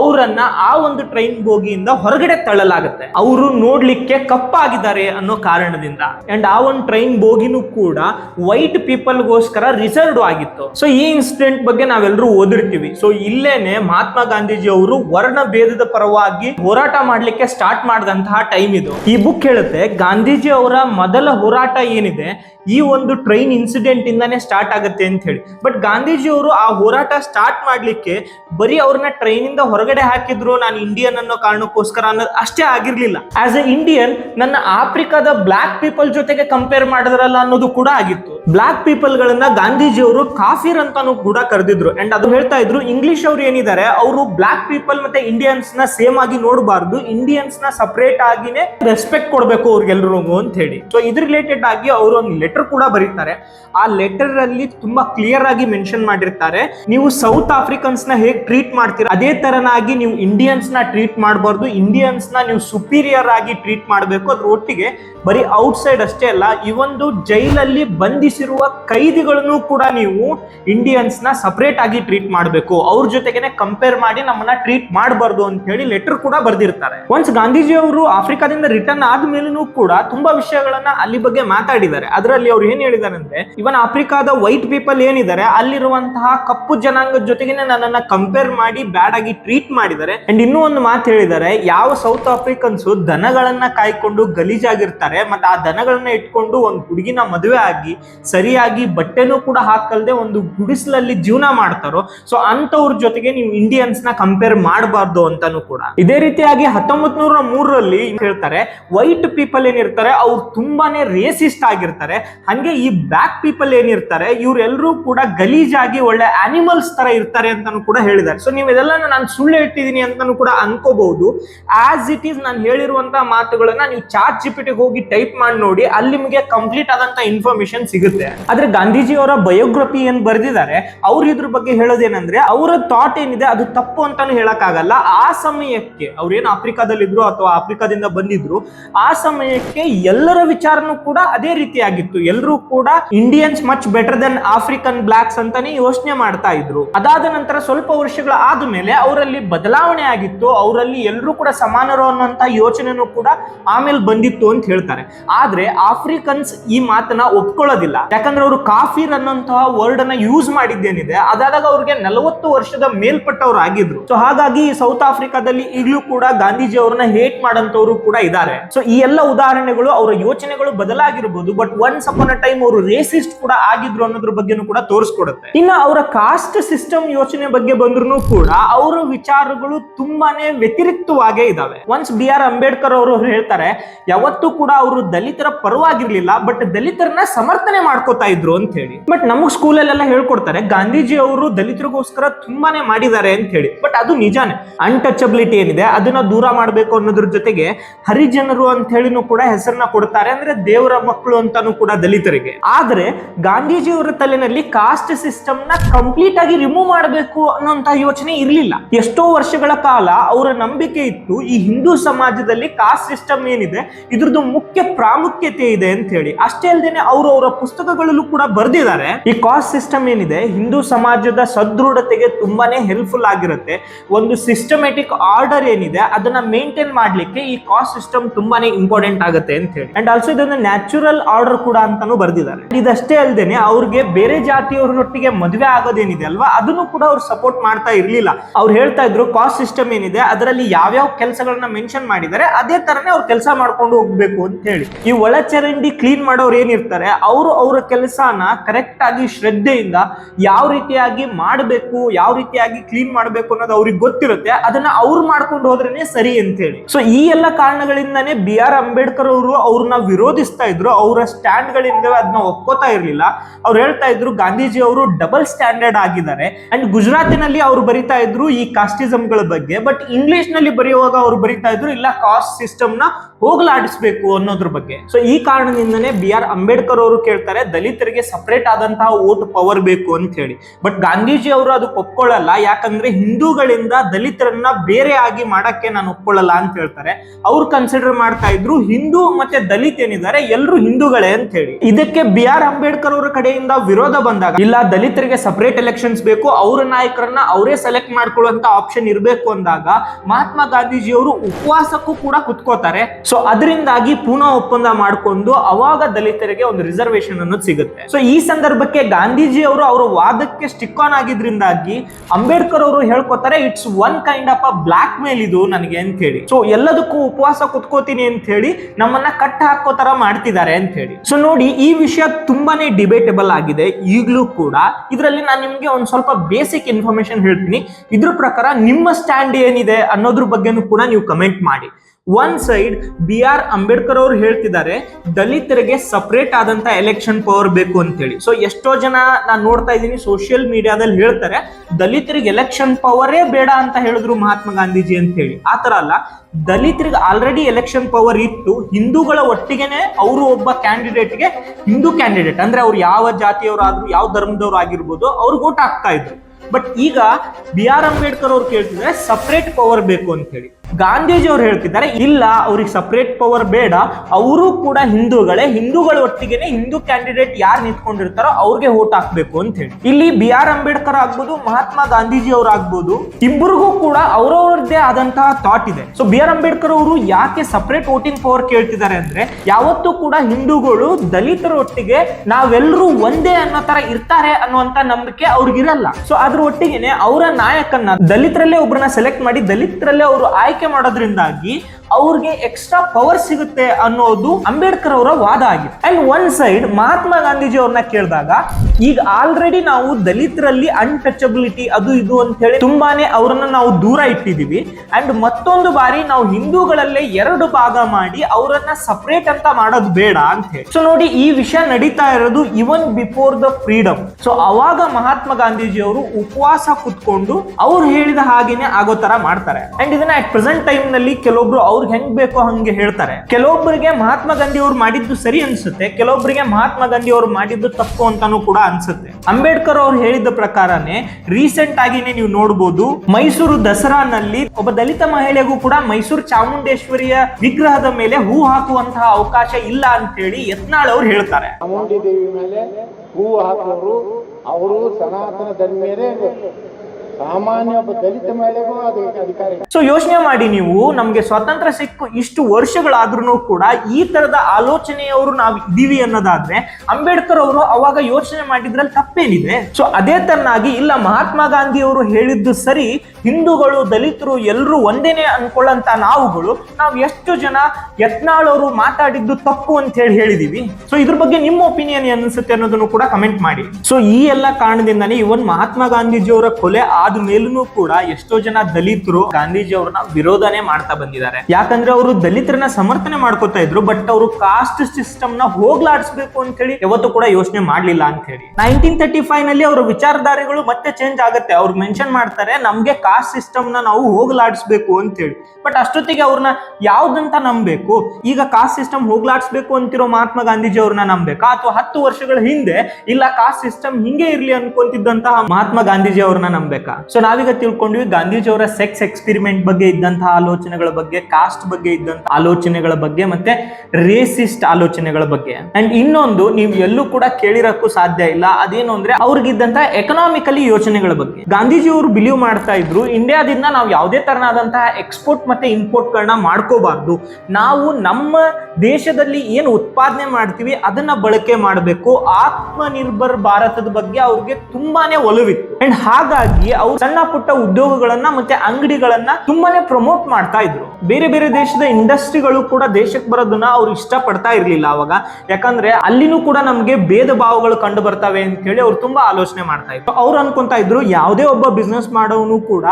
ಅವರನ್ನ ಆ ಒಂದು ಟ್ರೈನ್ ಬೋಗಿಯಿಂದ ಹೊರಗಡೆ ತಳ್ಳಲಾಗುತ್ತೆ. ಅವರು ನೋಡ್ಲಿಕ್ಕೆ ಕಪ್ಪಾಗಿದ್ದಾರೆ ಅನ್ನೋ ಕಾರಣದಿಂದ. ಅಂಡ್ ಆ ಒಂದು ಟ್ರೈನ್ ಬೋಗಿನೂ ಕೂಡ ವೈಟ್ ಪೀಪಲ್ ಗೋಸ್ಕರ ರಿಸರ್ವ್ ಆಗಿತ್ತು. ಸೊ ಈ ಇನ್ಸಿಡೆಂಟ್ ಬಗ್ಗೆ ನಾವೆಲ್ಲರೂ ಓದಿರ್ತೀವಿ. ಸೊ ಇಲ್ಲೇನೆ ಮಹಾತ್ಮ ಗಾಂಧೀಜಿ ಅವರು ವರ್ಣ ಭೇದದ ಪರವಾಗಿ ಹೋರಾಟ ಮಾಡ್ಲಿಕ್ಕೆ ಸ್ಟಾರ್ಟ್ ಮಾಡಿದಂತಹ ಟೈಮ್ ಇದು. ಈ ಬುಕ್ ಹೇಳುತ್ತೆ, ಗಾಂಧೀಜಿ ಅವರ ಮೊದಲ ಹೋರಾಟ ಏನಿದೆ, ಈ ಒಂದು ಟ್ರೈನ್ ಇನ್ಸಿಡೆಂಟ್ ಇಂದಾನೆ ಸ್ಟಾರ್ಟ್ ಆಗುತ್ತೆ ಅಂತ ಹೇಳಿ. ಬಟ್ ಗಾಂಧೀಜಿ ಅವರು ಆ ಹೋರಾಟ ಸ್ಟಾರ್ಟ್ ಮಾಡ್ಲಿಕ್ಕೆ ಬರೀ ಅವ್ರನ್ನ ಟ್ರೈನ್ ಇಂದ ಹೊರಗಡೆ ಹಾಕಿದ್ರು ನಾನು ಇಂಡಿಯನ್ ಅನ್ನೋ ಕಾರಣಕ್ಕೋಸ್ಕರ ಅನ್ನೋದು ಅಷ್ಟೇ ಆಗಿರ್ಲಿಲ್ಲ. ಆಸ್ ಎ ಇಂಡಿಯನ್ ನನ್ನ ಆಫ್ರಿಕಾದ ಬ್ಲಾಕ್ ಪೀಪಲ್ ಜೊತೆಗೆ ಕಂಪೇರ್ ಮಾಡಿದ್ರಲ್ಲ ಅನ್ನೋದು ಕೂಡ ಆಗಿತ್ತು. ಬ್ಲಾಕ್ ಪೀಪಲ್ ಗಳನ್ನ ಗಾಂಧೀಜಿ ಅವರು ಕಾಫಿರ್ ಅಂತಾನು ಕೂಡ ಕರೆದಿದ್ರು. ಅಂಡ್ ಅದು ಹೇಳ್ತಾ ಇದ್ರು ಇಂಗ್ಲಿಷ್ ಅವ್ರು ಏನಿದ್ದಾರೆ ಅವರು ಬ್ಲಾಕ್ ಪೀಪಲ್ ಮತ್ತೆ ಇಂಡಿಯನ್ಸ್ನ ಸೇಮ್ ಆಗಿ ನೋಡಬಾರ್ದು ಇಂಡಿಯನ್ಸ್ನ ಸಪರೇಟ್ ಆಗಿನೇ ರೆಸ್ಪೆಕ್ಟ್ ಕೊಡಬೇಕು ಅವ್ರಿಗೆಲ್ರಿಗೂ ಅಂತ ಹೇಳಿ. ಸೊ ಇದ್ರ ರಿಲೇಟೆಡ್ ಆಗಿ ಅವರು ಒಂದು ಲೆಟರ್ ಕೂಡ ಬರೀತಾರೆ. ಆ ಲೆಟರ್ ಅಲ್ಲಿ ತುಂಬಾ ಕ್ಲಿಯರ್ ಆಗಿ ಮೆನ್ಷನ್ ಮಾಡಿರ್ತಾರೆ. ನೀವು ಸೌತ್ ಆಫ್ರಿಕನ್ಸ್ನ ಹೇಗೆ ಟ್ರೀಟ್ ಮಾಡ್ತೀರಾ? ಅದೇ ತರನಾಗಿ ನೀವು ಇಂಡಿಯನ್ಸ್ನ ಟ್ರೀಟ್ ಮಾಡಬಾರ್ದು ಇಂಡಿಯನ್ಸ್ನ ನೀವು ಸುಪೀರಿಯರ್ ಆಗಿ ಟ್ರೀಟ್ ಮಾಡಬೇಕು ಅದ್ರ ಒಟ್ಟಿಗೆ ಬರೀ ಔಟ್ಸೈಡ್ ಅಷ್ಟೇ ಅಲ್ಲ, ಈ ಒಂದು ಜೈಲಲ್ಲಿ ಬಂಧಿಸಿರುವ ಕೈದಿಗಳನ್ನು ಕೂಡ ನೀವು ಇಂಡಿಯನ್ಸ್ನ ಸಪರೇಟ್ ಆಗಿ ಟ್ರೀಟ್ ಮಾಡಬೇಕು. ಅವ್ರ ಜೊತೆಗೇನೆ ಕಂಪೇರ್ ಮಾಡಿ ನಮ್ಮನ್ನ ಟ್ರೀಟ್ ಮಾಡಬಾರ್ದು ಅಂತ ಹೇಳಿ ಲೆಟರ್ ಕೂಡ ಬರ್ದಿರ್ತಾರೆ. ಒನ್ಸ್ ಗಾಂಧೀಜಿ ಅವರು ಆಫ್ರಿಕಾದಿಂದ ರಿಟರ್ನ್ ಆದ್ಮೇಲೂ ಕೂಡ ತುಂಬಾ ವಿಷಯಗಳನ್ನ ಅಲ್ಲಿ ಬಗ್ಗೆ ಮಾತಾಡಿದ್ದಾರೆ. ಅದರಲ್ಲಿ ಅವ್ರು ಏನ್ ಹೇಳಿದಾರೆ ಅಂದ್ರೆ ಇವನ್ ಆಫ್ರಿಕಾದ ವೈಟ್ ಪೀಪಲ್ ಏನಿದ್ದಾರೆ, ಅಲ್ಲಿರುವಂತಹ ಕಪ್ಪು ಜನಾಂಗದ ಜೊತೆಗೇನೆ ನನ್ನನ್ನ ಕಂಪೇರ್ ಮಾಡಿ ಬ್ಯಾಡ್ ಆಗಿ ಟ್ರೀಟ್ ಮಾಡಿದ್ದಾರೆ ಅಂಡ್ ಇನ್ನೂ ಒಂದು ಮಾತು ಹೇಳಿದ್ದಾರೆ ಯಾವ ಸೌತ್ ಆಫ್ರಿಕನ್ಸ್ ದನಗಳನ್ನ ಕಾಯ್ಕೊಂಡು ಗಲೀಜಾಗಿರ್ತಾರೆ, ಮತ್ತೆ ಆ ದನಗಳನ್ನ ಇಟ್ಕೊಂಡು ಒಂದು ಹುಡುಗಿನ ಮದುವೆ ಆಗಿ, ಸರಿಯಾಗಿ ಬಟ್ಟೆನೂ ಕೂಡ ಹಾಕಲ್ದೆ ಒಂದು ಗುಡಿಸಲಲ್ಲಿ ಜೀವನ ಮಾಡ್ತಾರೋ ಸೊ ಅಂತವ್ರ ಜೊತೆಗೆ ನೀವು ಇಂಡಿಯನ್ಸ್ನ ಕಂಪೇರ್ ಮಾಡಬಾರ್ದು ಅಂತಾನು ಕೂಡ. ಇದೇ ರೀತಿಯಾಗಿ ಹತ್ತೊಂಬತ್ ನೂರ ಮೂರರಲ್ಲಿ ಹೇಳ್ತಾರೆ ವೈಟ್ ಪೀಪಲ್ ಏನಿರ್ತಾರೆ, ಅವ್ರು ತುಂಬಾನೇ ರೇಸಿಸ್ಟ್ ಆಗಿರ್ತಾರೆ. ಹಂಗೆ ಈ ಬ್ಲಾಕ್ ಪೀಪಲ್ ಏನಿರ್ತಾರೆ ಇವರೆಲ್ಲರೂ ಕೂಡ ಗಲೀಜಾಗಿ ಒಳ್ಳೆ ಆನಿಮಲ್ಸ್ ತರ ಇರ್ತಾರೆ ಅಂತಾನು ಕೂಡ ಹೇಳಿದ್ದಾರೆ. ಸೊ ನೀವು ಇದೆಲ್ಲ ನಾನು ಸುಳ್ಳು ಹೇಳ್ತಿದ್ದೀನಿ ಅಂತಾನು ಕೂಡ ಅನ್ಕೋಬಹುದು. ಆಸ್ ಇಟ್ ಈಸ್ ನಾನು ಹೇಳಿರುವಂತಹ ಮಾತುಗಳನ್ನ ನೀವು ಚಾಟ್ ಜಿಪಿಟಿಗೆ ಹೋಗಿ ಟೈಪ್ ಮಾಡಿ ನೋಡಿ, ಅಲ್ಲಿ ನಿಮಗೆ ಕಂಪ್ಲೀಟ್ ಆದಂತ ಇನ್ಫಾರ್ಮೇಶನ್ ಸಿಗುತ್ತೆ. ಸಿಗುತ್ತೆ ಆದ್ರೆ ಗಾಂಧೀಜಿ ಅವರ ಬಯೋಗ್ರಫಿ ಏನ್ ಬರೆದಿದ್ದಾರೆ, ಅವ್ರು ಇದ್ರ ಬಗ್ಗೆ ಹೇಳೋದೇನಂದ್ರೆ, ಅವರ ಥಾಟ್ ಏನಿದೆ ಅದು ತಪ್ಪು ಅಂತಾನು ಹೇಳಕ್ಕಾಗಲ್ಲ. ಆ ಸಮಯಕ್ಕೆ ಅವ್ರೇನು ಆಫ್ರಿಕಾದಲ್ಲಿದ್ರು ಅಥವಾ ಆಫ್ರಿಕಾದಿಂದ ಬಂದಿದ್ರು, ಆ ಸಮಯಕ್ಕೆ ಎಲ್ಲರ ವಿಚಾರನೂ ಕೂಡ ಅದೇ ರೀತಿಯಾಗಿತ್ತು. ಎಲ್ಲರೂ ಕೂಡ Indians much better then African blacks ಅಂತಾನೆ ಯೋಚನೆ ಮಾಡ್ತಾ ಇದ್ರು. ಅದಾದ ನಂತರ ಸ್ವಲ್ಪ ವರ್ಷಗಳ ಆದ್ಮೇಲೆ ಅವರಲ್ಲಿ ಬದಲಾವಣೆ ಆಗಿತ್ತು. ಅವರಲ್ಲಿ ಎಲ್ಲರೂ ಕೂಡ ಸಮಾನರು ಅನ್ನುವಂತ ಯೋಚನೆನೂ ಕೂಡ ಆಮೇಲೆ ಬಂದಿತ್ತು ಅಂತ ಹೇಳ್ತಾರೆ. ಆದ್ರೆ ಆಫ್ರಿಕನ್ಸ್ ಈ ಮಾತನ್ನ ಒಪ್ಕೊಳ್ಳೋದಿಲ್ಲ. ಯಾಕಂದ್ರೆ ಅವರು ಕಾಫಿರ್ ಅನ್ನೋಂತಹ ವರ್ಡ್ ಅನ್ನ ಯೂಸ್ ಮಾಡಿದ್ದೇನಿದೆ. ಅದಾದಾಗ ಅವ್ರಿಗೆ ನಲವತ್ತು ವರ್ಷದ ಮೇಲ್ಪಟ್ಟವ್ರು ಆಗಿದ್ರು. ಸೊ ಹಾಗಾಗಿ ಸೌತ್ ಆಫ್ರಿಕಾದಲ್ಲಿ ಈಗಲೂ ಕೂಡ ಗಾಂಧೀಜಿ ಅವ್ರನ್ನ ಹೇಟ್ ಮಾಡಂತವ್ರು ಕೂಡ ಇದ್ದಾರೆ. ಸೊ ಈ ಎಲ್ಲ ಉದಾಹರಣೆಗಳು ಅವರ ಯೋಚನೆಗಳು ಬದಲಾಗಿರಬಹುದು but once upon a time ಅವರು ರೇಸಿಸ್ಟ್ ಕೂಡ ಆಗಿದ್ರು ಅನ್ನೋದ್ರ ಬಗ್ಗೆನೂ ಕೂಡ ತೋರಿಸ್ಕೊಡುತ್ತೆ. ಇನ್ನು ಅವರ ಕಾಸ್ಟ್ ಸಿಸ್ಟಮ್ ಯೋಚನೆ ಬಗ್ಗೆ ಬಂದ್ರು ಕೂಡ ಅವರ ವಿಚಾರಗಳು ತುಂಬಾನೇ ವ್ಯತಿರಿಕ್ತವಾಗೇ ಇದಾವೆ. ಒನ್ಸ್ ಬಿ ಆರ್ ಅಂಬೇಡ್ಕರ್ ಅವರು ಹೇಳ್ತಾರೆ, ಯಾವತ್ತೂ ಕೂಡ ಅವರು ದಲಿತರ ಪರವಾಗಿರ್ಲಿಲ್ಲ ಬಟ್ ದಲಿತರನ್ನ ಸಮರ್ಥನೆ ಮಾಡ್ಕೋತಾ ಇದ್ರು ಅಂತ ಹೇಳಿ ಬಟ್ ನಮಗ್ ಸ್ಕೂಲಲ್ಲೆಲ್ಲ ಹೇಳ್ಕೊಡ್ತಾರೆ, ಗಾಂಧೀಜಿ ಅವರು ದಲಿತರಿಗೋಸ್ಕರ ತುಂಬಾನೇ ಮಾಡಿದ್ದಾರೆ ಅಂತ ಹೇಳಿ ಬಟ್ ಅದು ನಿಜಾನೇ. ಅನ್ಟಚಬಿಲಿಟಿ ಏನಿದೆ, ಅದನ್ನ ದೂರ ಮಾಡಬೇಕು ಅನ್ನೋದ್ರ ಜೊತೆಗೆ ಹರಿಜನರು ಅಂತ ಹೇಳಿನೂ ಕೂಡ ಹೆಸರನ್ನ ಕೊಡ್ತಾರೆ, ಅಂದ್ರೆ ದೇವರ ಮಕ್ಕಳು ಅಂತಾನು ಕೂಡ ದಲಿತರಿಗೆ. ಆದ್ರೆ ಗಾಂಧೀಜಿ ಅವರ ತಲೆನಲ್ಲಿ ಕಾಸ್ಟ್ ಸಿಸ್ಟಮ್ನ ಕಂಪ್ಲೀಟ್ ಆಗಿ ರಿಮೂವ್ ಮಾಡಬೇಕು ಅನ್ನೋಂತ ಯೋಚನೆ ಇರಲಿಲ್ಲ. ಎಷ್ಟೋ ವರ್ಷಗಳ ಕಾಲ ಅವರ ನಂಬಿಕೆ ಇತ್ತು, ಈ ಹಿಂದೂ ಸಮಾಜದಲ್ಲಿ ಕಾಸ್ಟ್ ಸಿಸ್ಟಮ್ ಏನಿದೆ, ಇದ್ರದ್ದು ಮುಖ್ಯ ಪ್ರಾಮುಖ್ಯತೆ ಇದೆ ಅಂತ ಹೇಳಿ ಅಷ್ಟೇ ಅಲ್ಲದೆ ಅವರು ಅವರ ಪುಸ್ತಕಗಳಲ್ಲೂ ಕೂಡ ಬರೆದಿದ್ದಾರೆ. ಈ ಕಾಸ್ಟ್ ಸಿಸ್ಟಮ್ ಏನಿದೆ, ಹಿಂದೂ ಸಮಾಜದ ಸದೃಢತೆಗೆ ತುಂಬಾನೇ ಹೆಲ್ಪ್ಫುಲ್ ಆಗಿರುತ್ತೆ. ಒಂದು ಸಿಸ್ಟಮೆಟಿಕ್ ಆರ್ಡರ್ ಏನಿದೆ, ಅದನ್ನ ಮೇಂಟೈನ್ ಮಾಡ್ಲಿಕ್ಕೆ ಈ ಕಾಸ್ಟ್ ಸಿಸ್ಟಮ್ ತುಂಬಾನೇ ಇಂಪಾರ್ಟೆಂಟ್ ಆಗುತ್ತೆ ಅಂತ ಹೇಳಿ ಅಂಡ್ ಆಲ್ಸೋ ಇದೊಂದು ನ್ಯಾಚುರಲ್ ಆರ್ಡರ್ ಕೂಡ ಅಂತಾನು ಬರೆದಿದ್ದಾರೆ. ಇದಷ್ಟೇ ಅಲ್ಲದೆ ಅವ್ರಿಗೆ ಬೇರೆ ಜಾತಿಯವರೊಟ್ಟಿಗೆ ಮದುವೆ ಆಗೋದೇನಿದೆ ಅಲ್ವಾ ಅದನ್ನು ಕೂಡ ಅವ್ರು ಸಪೋರ್ಟ್ ಮಾಡ್ತಾ ಇರ್ಲಿಲ್ಲ. ಅವ್ರು ಹೇಳ್ತಾ ಇದ್ರು ಕಾಸ್ಟ್ ಸಿಸ್ಟಮ್ ಏನಿದೆ, ಅದರಲ್ಲಿ ಯಾವ್ಯಾವ ಕೆಲಸಗಳನ್ನ ಮೆನ್ಷನ್ ಮಾಡಿದ್ದಾರೆ, ಅದೇ ತರನೇ ಅವ್ರು ಕೆಲಸ ಮಾಡ್ಕೊಂಡು ಹೋಗ್ಬೇಕು ಅಂತ ಹೇಳಿ. ಈ ಒಳಚರಂಡಿ ಕ್ಲೀನ್ ಮಾಡೋರು ಏನಿರ್ತಾರೆ, ಅವರು ಅವರ ಕೆಲಸನ ಕರೆಕ್ಟ್ ಆಗಿ ಶ್ರದ್ಧೆಯಿಂದ ಯಾವ ರೀತಿಯಾಗಿ ಮಾಡಬೇಕು, ಯಾವ ರೀತಿಯಾಗಿ ಕ್ಲೀನ್ ಮಾಡಬೇಕು ಅನ್ನೋದು ಅವ್ರಿಗೆ ಗೊತ್ತಿರುತ್ತೆ, ಅದನ್ನ ಅವ್ರು ಮಾಡ್ಕೊಂಡು ಹೋದ್ರೇನೆ ಸರಿ ಅಂತ ಹೇಳಿ. ಸೊ ಈ ಎಲ್ಲ ಕಾರಣಗಳಿಂದಾನೇ ಬಿ ಆರ್ ಅಂಬೇಡ್ಕರ್ ಅವರು ಅವ್ರನ್ನ ವಿರೋಧಿಸ್ತಾ ಇದ್ರು, ಅವರ ಸ್ಟ್ಯಾಂಡ್ ಗಳಿಂದ ಅದನ್ನ ಒಪ್ಕೋತಾ ಇರ್ಲಿಲ್ಲ. ಅವ್ರು ಹೇಳ್ತಾ ಇದ್ರು, ಗಾಂಧೀಜಿ ಅವರು ಡಬಲ್ ಸ್ಟ್ಯಾಂಡರ್ಡ್ ಆಗಿದ್ದಾರೆ. ಅಂಡ್ ಗುಜರಾತಿನಲ್ಲಿ ಅವ್ರು ಬರಿತಾ ಇದ್ರು ಈ ಕಾಸ್ಟಿಸಮ್ಗಳ ಬಗ್ಗೆ ಬಟ್ ಇಂಗ್ಲಿಷ್ನಲ್ಲಿ ಬರೆಯುವಾಗ ಅವ್ರು ಬರಿತಾ ಇದ್ರು, ಇಲ್ಲ ಕಾಸ್ಟ್ ಸಿಸ್ಟಮ್ನ ಹೋಗ್ಲಾಡಿಸ್ಬೇಕು ಅನ್ನೋದ್ರ ಬಗ್ಗೆ. ಸೊ ಈ ಕಾರಣದಿಂದನೇ ಬಿ ಆರ್ ಅಂಬೇಡ್ಕರ್ ಅವರು ಕೇಳ್ತಾರೆ, ದಲಿತರಿಗೆ ಸಪರೇಟ್ ಆದಂತಹ ಓಟ್ ಪವರ್ ಬೇಕು ಅಂತ ಹೇಳಿ. ಬಟ್ ಗಾಂಧೀಜಿ ಅವರು ಅದು ಒಪ್ಕೊಳ್ಳಲ್ಲ, ಯಾಕಂದ್ರೆ ಹಿಂದೂಗಳಿಂದ ದಲಿತರನ್ನ ಬೇರೆ ಆಗಿ ಮಾಡಕ್ಕೆ ನಾನು ಒಪ್ಕೊಳ್ಳಲ್ಲ ಅಂತ ಹೇಳ್ತಾರೆ. ಅವ್ರು ಕನ್ಸಿಡರ್ ಮಾಡ್ತಾ ಇದ್ರು, ಹಿಂದೂ ಮತ್ತೆ ದಲಿತ್ ಏನಿದ್ದಾರೆ ಎಲ್ಲರೂ ಹಿಂದೂಗಳೇ ಅಂತ ಹೇಳಿ. ಇದಕ್ಕೆ ಬಿ ಆರ್ ಅಂಬೇಡ್ಕರ್ ಅವರ ಕಡೆಯಿಂದ ವಿರೋಧ ಬಂದಾಗ, ಇಲ್ಲ, ದಲಿತರಿಗೆ ಸಪರೇಟ್ ಎಲೆಕ್ಷನ್ಸ್ ಬೇಕು ಅವರ ನಾಯಕರನ್ನ ಅವರೇ ಸೆಲೆಕ್ಟ್ ಮಾಡ್ಕೊಳ್ಳುವಂತ ಆಪ್ಷನ್ ಇರಬೇಕು ಅಂದಾಗ ಮಹಾತ್ಮ ಗಾಂಧೀಜಿ ಅವರು ಉಪವಾಸಕ್ಕೂ ಕೂಡ ಕುತ್ಕೋತಾರೆ. ಸೊ ಅದರಿಂದಾಗಿ ಪೂನಾ ಒಪ್ಪಂದ ಮಾಡಿಕೊಂಡು ಅವಾಗ ದಲಿತರಿಗೆ ಒಂದು ರಿಸರ್ವೇಶನ್ ಅನ್ನೋದು ಸಿಗುತ್ತೆ. ಸೊ ಈ ಸಂದರ್ಭಕ್ಕೆ ಗಾಂಧೀಜಿ ಅವರು ಅವರ ವಾದಕ್ಕೆ ಸ್ಟಿಕ್ ಆನ್ ಆಗಿದ್ರಿಂದಾಗಿ ಅಂಬೇಡ್ಕರ್ ಅವರು ಹೇಳ್ಕೊತಾರೆ it's one kind of a blackmail ಇದು ನನಗೆ ಅಂತ ಹೇಳಿ ಸೊ ಎಲ್ಲದಕ್ಕೂ ಉಪವಾಸ ಕುತ್ಕೋತೀನಿ ಅಂತ ಹೇಳಿ ನಮ್ಮನ್ನ ಕಟ್ಟ ಹಾಕೋ ತರ ಮಾಡ್ತಿದ್ದಾರೆ ಅಂತ ಹೇಳಿ ಸೊ ನೋಡಿ ಈ ವಿಷಯ ತುಂಬಾನೇ ಡಿಬೇಟೆಬಲ್ ಆಗಿದೆ ಈಗಲೂ ಕೂಡ. ಇದರಲ್ಲಿ ನಾನು ನಿಮ್ಗೆ ಒಂದ್ ಸ್ವಲ್ಪ ಬೇಸಿಕ್ ಇನ್ಫಾರ್ಮೇಶನ್ ಹೇಳ್ತೀನಿ. ಇದ್ರ ಪ್ರಕಾರ ನಿಮ್ಮ ಸ್ಟ್ಯಾಂಡ್ ಏನಿದೆ ಅನ್ನೋದ್ರ ಬಗ್ಗೆನೂ ಕೂಡ ನೀವು ಕಮೆಂಟ್ ಮಾಡಿ. One side B R Ambedkar ಅವರು ಹೇಳ್ತಿದ್ದಾರೆ, ದಲಿತರಿಗೆ ಸಪರೇಟ್ ಆದಂತ ಎಲೆಕ್ಷನ್ ಪವರ್ ಬೇಕು ಅಂತ ಹೇಳಿ ಸೊ ಎಷ್ಟೋ ಜನ ನಾನು ನೋಡ್ತಾ ಇದ್ದೀನಿ ಸೋಷಿಯಲ್ ಮೀಡಿಯಾದಲ್ಲಿ ಹೇಳ್ತಾರೆ, ದಲಿತರಿಗೆ ಎಲೆಕ್ಷನ್ ಪವರೇ ಬೇಡ ಅಂತ ಹೇಳಿದ್ರು ಮಹಾತ್ಮ ಗಾಂಧೀಜಿ ಅಂತ ಹೇಳಿ ಆ ತರ ಅಲ್ಲ, ದಲಿತರಿಗೆ ಆಲ್ರೆಡಿ ಎಲೆಕ್ಷನ್ ಪವರ್ ಇತ್ತು, ಹಿಂದೂಗಳ ಒಟ್ಟಿಗೆನೆ ಅವರು ಒಬ್ಬ ಕ್ಯಾಂಡಿಡೇಟ್ಗೆ ಹಿಂದೂ ಕ್ಯಾಂಡಿಡೇಟ್ ಅಂದ್ರೆ ಅವ್ರು ಯಾವ ಜಾತಿಯವರಾದ್ರು, ಯಾವ ಧರ್ಮದವ್ರು ಆಗಿರ್ಬೋದು, ಅವ್ರಿಗೆ ಓಟ್ ಹಾಕ್ತಾ ಇದ್ರು. ಬಟ್ ಈಗ ಬಿ ಆರ್ ಅಂಬೇಡ್ಕರ್ ಅವ್ರು ಕೇಳ್ತಿದ್ರೆ ಸಪ್ರೇಟ್ ಪವರ್ ಬೇಕು ಅಂತ ಹೇಳಿ ಗಾಂಧೀಜಿ ಅವ್ರು ಹೇಳ್ತಿದ್ದಾರೆ, ಇಲ್ಲ, ಅವ್ರಿಗೆ ಸಪ್ರೇಟ್ ಪವರ್ ಬೇಡ. ಅವರು ಕೂಡ ಹಿಂದೂಗಳೇ, ಹಿಂದೂಗಳ ಒಟ್ಟಿಗೆನೆ ಹಿಂದೂ ಕ್ಯಾಂಡಿಡೇಟ್ ಯಾರು ನಿಂತ್ಕೊಂಡಿರ್ತಾರೋ ಅವ್ರಿಗೆ ಓಟ್ ಹಾಕ್ಬೇಕು ಅಂತ ಹೇಳಿ ಇಲ್ಲಿ ಬಿ ಆರ್ ಅಂಬೇಡ್ಕರ್ ಆಗ್ಬೋದು, ಮಹಾತ್ಮ ಗಾಂಧೀಜಿ ಅವ್ರು ಆಗ್ಬೋದು ಇಬ್ಬರಿಗೂ ಕೂಡ ಅವ್ರವ್ರದ್ದೇ ಆದಂತಹ ಥಾಟ್ ಇದೆ. ಸೊ ಬಿ ಆರ್ ಅಂಬೇಡ್ಕರ್ ಅವರು ಯಾಕೆ ಸಪ್ರೇಟ್ ವೋಟಿಂಗ್ ಪವರ್ ಕೇಳ್ತಿದ್ದಾರೆ ಅಂದ್ರೆ, ಯಾವತ್ತೂ ಕೂಡ ಹಿಂದೂಗಳು ದಲಿತರ ಒಟ್ಟಿಗೆ ನಾವೆಲ್ಲರೂ ಒಂದೇ ಅನ್ನೋ ತರ ಇರ್ತಾರೆ ಅನ್ನುವಂತ ನಂಬಿಕೆ ಅವ್ರಿಗಿರಲ್ಲ. ಸೊ ಅದ್ರ ಒಟ್ಟಿಗೆನೆ ಅವರ ನಾಯಕನ್ನ ದಲಿತರಲ್ಲೇ ಒಬ್ಬರನ್ನ ಸೆಲೆಕ್ಟ್ ಮಾಡಿ ದಲಿತರಲ್ಲೇ ಅವರು ಆಯ್ಕೆ ಮಾಡೋದ್ರಿಂದಾಗಿ ಅವ್ರಿಗೆ ಎಕ್ಸ್ಟ್ರಾ ಪವರ್ ಸಿಗುತ್ತೆ ಅನ್ನೋದು ಅಂಬೇಡ್ಕರ್ ಅವರ ವಾದ ಆಗಿದೆ. And one side Mahatma Gandhiji ಅವ್ರನ್ನ ಕೇಳಿದಾಗ, ಈಗ ಆಲ್ರೆಡಿ ನಾವು ದಲಿತರಲ್ಲಿ ಅನ್ಟಚಬಿಲಿಟಿ ಅದು ಇದು ಅಂತ ಹೇಳಿ ತುಂಬಾನೇ ಅವರನ್ನ ನಾವು ದೂರ ಇಟ್ಟಿದೀವಿ ಅಂಡ್ ಮತ್ತೊಂದು ಬಾರಿ ನಾವು ಹಿಂದೂಗಳಲ್ಲೇ ಎರಡು ಭಾಗ ಮಾಡಿ ಅವರನ್ನ ಸಪರೇಟ್ ಅಂತ ಮಾಡೋದು ಬೇಡ ಅಂತ ಹೇಳಿ. ಸೊ ನೋಡಿ, ಈ ವಿಷಯ ನಡೀತಾ ಇರೋದು even before the freedom so ಅವಾಗ ಮಹಾತ್ಮ ಗಾಂಧೀಜಿ ಅವರು ಉಪವಾಸ ಕುತ್ಕೊಂಡು ಅವ್ರು ಹೇಳಿದ ಹಾಗೇನೆ ಆಗೋ ತರ ಮಾಡ್ತಾರೆ. ಅಂಡ್ ಇದನ್ನ ಅಟ್ ಪ್ರೆಸೆಂಟ್ ಟೈಮ್ನಲ್ಲಿ ಕೆಲವೊಬ್ರು ಅವ್ರಿಗೆ ಹೆಂಗ್ ಬೇಕೋ ಹಂಗೆ ಹೇಳ್ತಾರೆ. ಕೆಲವೊಬ್ಬರಿಗೆ ಮಹಾತ್ಮ ಗಾಂಧಿ ಅವ್ರು ಮಾಡಿದ್ದು ಸರಿ ಅನ್ಸುತ್ತೆ ಕೆಲವೊಬ್ಬರಿಗೆ ಮಹಾತ್ಮ ಗಾಂಧಿ ಅವ್ರು ಮಾಡಿದ್ದು ತಪ್ಪು ಅಂತಾನೂ ಕೂಡ ಅನ್ಸುತ್ತೆ. ಅಂಬೇಡ್ಕರ್ ಅವ್ರು ಹೇಳಿದ ಪ್ರಕಾರನೇ ರೀಸೆಂಟ್ ಆಗಿನೇ ನೀವು ನೋಡ್ಬೋದು, ಮೈಸೂರು ದಸರಾನಲ್ಲಿ ಒಬ್ಬ ದಲಿತ ಮಹಿಳೆಗೂ ಕೂಡ ಮೈಸೂರು ಚಾಮುಂಡೇಶ್ವರಿಯ ವಿಗ್ರಹದ ಮೇಲೆ ಹೂ ಹಾಕುವಂತಹ ಅವಕಾಶ ಇಲ್ಲ ಅಂತ ಹೇಳಿ ಯತ್ನಾಳ್ ಅವ್ರು ಹೇಳ್ತಾರೆ. ಚಾಮುಂಡಿ ದೇವಿ ಮೇಲೆ ಹೂ ಹಾಕೋರು ಅವರು ಸನಾತನ ಇರ್ಬೇಕು. ಸಾಮಾನ್ಯ ದಲಿತ ಮಹಿಳೆಗೂ. ಸೊ ಯೋಚನೆ ಮಾಡಿ ನೀವು, ನಮ್ಗೆ ಸ್ವಾತಂತ್ರ್ಯ ಸಿಕ್ಕು ಇಷ್ಟು ವರ್ಷಗಳಾದ್ರೂ ಕೂಡ ಈ ತರದ ಆಲೋಚನೆಯವರು ನಾವು ಇದ್ದೀವಿ ಅನ್ನೋದಾದ್ರೆ, ಅಂಬೇಡ್ಕರ್ ಅವರು ಅವಾಗ ಯೋಚನೆ ಮಾಡಿದ್ರಲ್ಲಿ ತಪ್ಪೇನಿದೆ. ಸೊ ಅದೇ ತರನಾಗಿ ಇಲ್ಲ, ಮಹಾತ್ಮ ಗಾಂಧಿ ಅವರು ಹೇಳಿದ್ದು ಸರಿ, ಹಿಂದೂಗಳು, ದಲಿತರು ಎಲ್ಲರೂ ಒಂದೇನೆ ಅನ್ಕೊಳ್ಳಂತ ನಾವುಗಳು, ನಾವು ಎಷ್ಟು ಜನ ಯತ್ನಾಳವರು ಮಾತಾಡಿದ್ದು ತಪ್ಪು ಅಂತ ಹೇಳಿ ಹೇಳಿದೀವಿ. ಸೊ ಇದ್ರ ಬಗ್ಗೆ ನಿಮ್ಮ ಒಪಿನಿಯನ್ ಅನ್ಸುತ್ತೆ ಅನ್ನೋದನ್ನು ಕೂಡ ಕಮೆಂಟ್ ಮಾಡಿ. ಸೊ ಈ ಎಲ್ಲ ಕಾರಣದಿಂದಾನೇ ಇವನ್ ಮಹಾತ್ಮ ಗಾಂಧೀಜಿಯವರ ಕೊಲೆ ಆದ ಮೇಲೂ ಕೂಡ ಎಷ್ಟೋ ಜನ ದಲಿತರು ಗಾಂಧೀಜಿ ಅವ್ರನ್ನ ವಿರೋಧನೆ ಮಾಡ್ತಾ ಬಂದಿದ್ದಾರೆ. ಯಾಕಂದ್ರೆ ಅವರು ದಲಿತರನ್ನ ಸಮರ್ಥನೆ ಮಾಡ್ಕೊತಾ ಇದ್ರು ಬಟ್ ಅವರು ಕಾಸ್ಟ್ ಸಿಸ್ಟಮ್ನ ಹೋಗ್ಲಾಡಿಸ್ಬೇಕು ಅಂತ ಹೇಳಿ ಯಾವತ್ತೂ ಕೂಡ ಯೋಚನೆ ಮಾಡ್ಲಿಲ್ಲ ಅಂತ ಹೇಳಿ. ನೈನ್ಟೀನ್ ತರ್ಟಿ ಫೈವ್ನಲ್ಲಿ ಅವರ ವಿಚಾರಧಾರೆಗಳು ಮತ್ತೆ ಚೇಂಜ್ ಆಗುತ್ತೆ. ಅವ್ರು ಮೆನ್ಷನ್ ಮಾಡ್ತಾರೆ, ನಮ್ಗೆ ಕಾಸ್ಟ್ ಸಿಸ್ಟಮ್ನ ನಾವು ಹೋಗ್ಲಾಡಿಸ್ಬೇಕು ಅಂತ ಹೇಳಿ. ಬಟ್ ಅಷ್ಟೊತ್ತಿಗೆ ಅವ್ರನ್ನ ಯಾವ್ದಂತ ನಂಬಬೇಕು? ಈಗ ಕಾಸ್ಟ್ ಸಿಸ್ಟಮ್ ಹೋಗ್ಲಾಡಿಸ್ಬೇಕು ಅಂತಿರೋ ಮಹಾತ್ಮ ಗಾಂಧೀಜಿ ಅವ್ರನ್ನ ನಂಬೇಕಾ ಅಥವಾ ಹತ್ತು ವರ್ಷಗಳ ಹಿಂದೆ, ಇಲ್ಲ ಕಾಸ್ಟ್ ಸಿಸ್ಟಮ್ ಹಿಂಗೆ ಇರ್ಲಿ ಅನ್ಕೊಂತಿದ್ದಂತಹ ಮಹಾತ್ಮ ಗಾಂಧೀಜಿ ಅವ್ರನ್ನ ನಂಬೇಕಾ ಸೊ ನಾವೀಗ ತಿಳ್ಕೊಂಡ್ವಿ ಗಾಂಧೀಜಿ ಅವರ ಸೆಕ್ಸ್ ಎಕ್ಸ್ಪೆರಿಮೆಂಟ್ ಬಗ್ಗೆ ಇದ್ದಂತಹ ಆಲೋಚನೆಗಳ ಬಗ್ಗೆ ಕಾಸ್ಟ್ ಬಗ್ಗೆ ಇದ್ದಂತಹ ಆಲೋಚನೆಗಳ ಬಗ್ಗೆ ಮತ್ತೆ ರೇಸಿಸ್ಟ್ ಆಲೋಚನೆಗಳ ಬಗ್ಗೆ. ಅಂಡ್ ಇನ್ನೊಂದು, ನೀವು ಎಲ್ಲೂ ಕೂಡ ಕೇಳಿರಕ್ಕೂ ಸಾಧ್ಯ ಇಲ್ಲ. ಅದೇನು ಅಂದ್ರೆ ಅವ್ರಿಗಿದ್ದಂತಹ ಎಕನಾಮಿಕಲಿ ಯೋಚನೆಗಳ ಬಗ್ಗೆ. ಗಾಂಧೀಜಿ ಅವರು ಬಿಲೀವ್ ಮಾಡ್ತಾ ಇದ್ರು ಇಂಡಿಯಾದಿಂದ ನಾವು ಯಾವುದೇ ತರನಾದಂತಹ ಎಕ್ಸ್ಪೋರ್ಟ್ ಮತ್ತೆ ಇಂಪೋರ್ಟ್ ಗಳನ್ನ ಮಾಡ್ಕೋಬಾರ್ದು. ನಾವು ನಮ್ಮ ದೇಶದಲ್ಲಿ ಏನು ಉತ್ಪಾದನೆ ಮಾಡ್ತೀವಿ, ಅದನ್ನ ಬಳಕೆ ಮಾಡಬೇಕು. ಆತ್ಮನಿರ್ಭರ್ ಭಾರತದ ಬಗ್ಗೆ ಅವ್ರಿಗೆ ತುಂಬಾನೇ ಒಲವಿತ್ತು. ಅಂಡ್ ಹಾಗಾಗಿ ಅವ್ರು ಸಣ್ಣ ಪುಟ್ಟ ಉದ್ಯೋಗಗಳನ್ನ ಮತ್ತೆ ಅಂಗಡಿಗಳನ್ನ ತುಂಬಾನೇ ಪ್ರಮೋಟ್ ಮಾಡ್ತಾ ಇದ್ರು. ಬೇರೆ ಬೇರೆ ದೇಶದ ಇಂಡಸ್ಟ್ರಿಗಳು ಕೂಡ ದೇಶಕ್ಕೆ ಬರೋದನ್ನ ಅವ್ರು ಇಷ್ಟ ಪಡ್ತಾ ಇರ್ಲಿಲ್ಲ ಅವಾಗ. ಯಾಕಂದ್ರೆ ಅಲ್ಲಿನೂ ಕೂಡ ನಮ್ಗೆ ಭೇದ ಭಾವಗಳು ಕಂಡು ಬರ್ತವೆ ಅಂತ ಹೇಳಿ ಅವ್ರು ತುಂಬಾ ಆಲೋಚನೆ ಮಾಡ್ತಾ ಇದ್ರು. ಅವ್ರು ಅನ್ಕೊಂತಾ ಇದ್ರು ಯಾವುದೇ ಒಬ್ಬ ಬಿಸ್ನೆಸ್ ಮಾಡೋನು ಕೂಡ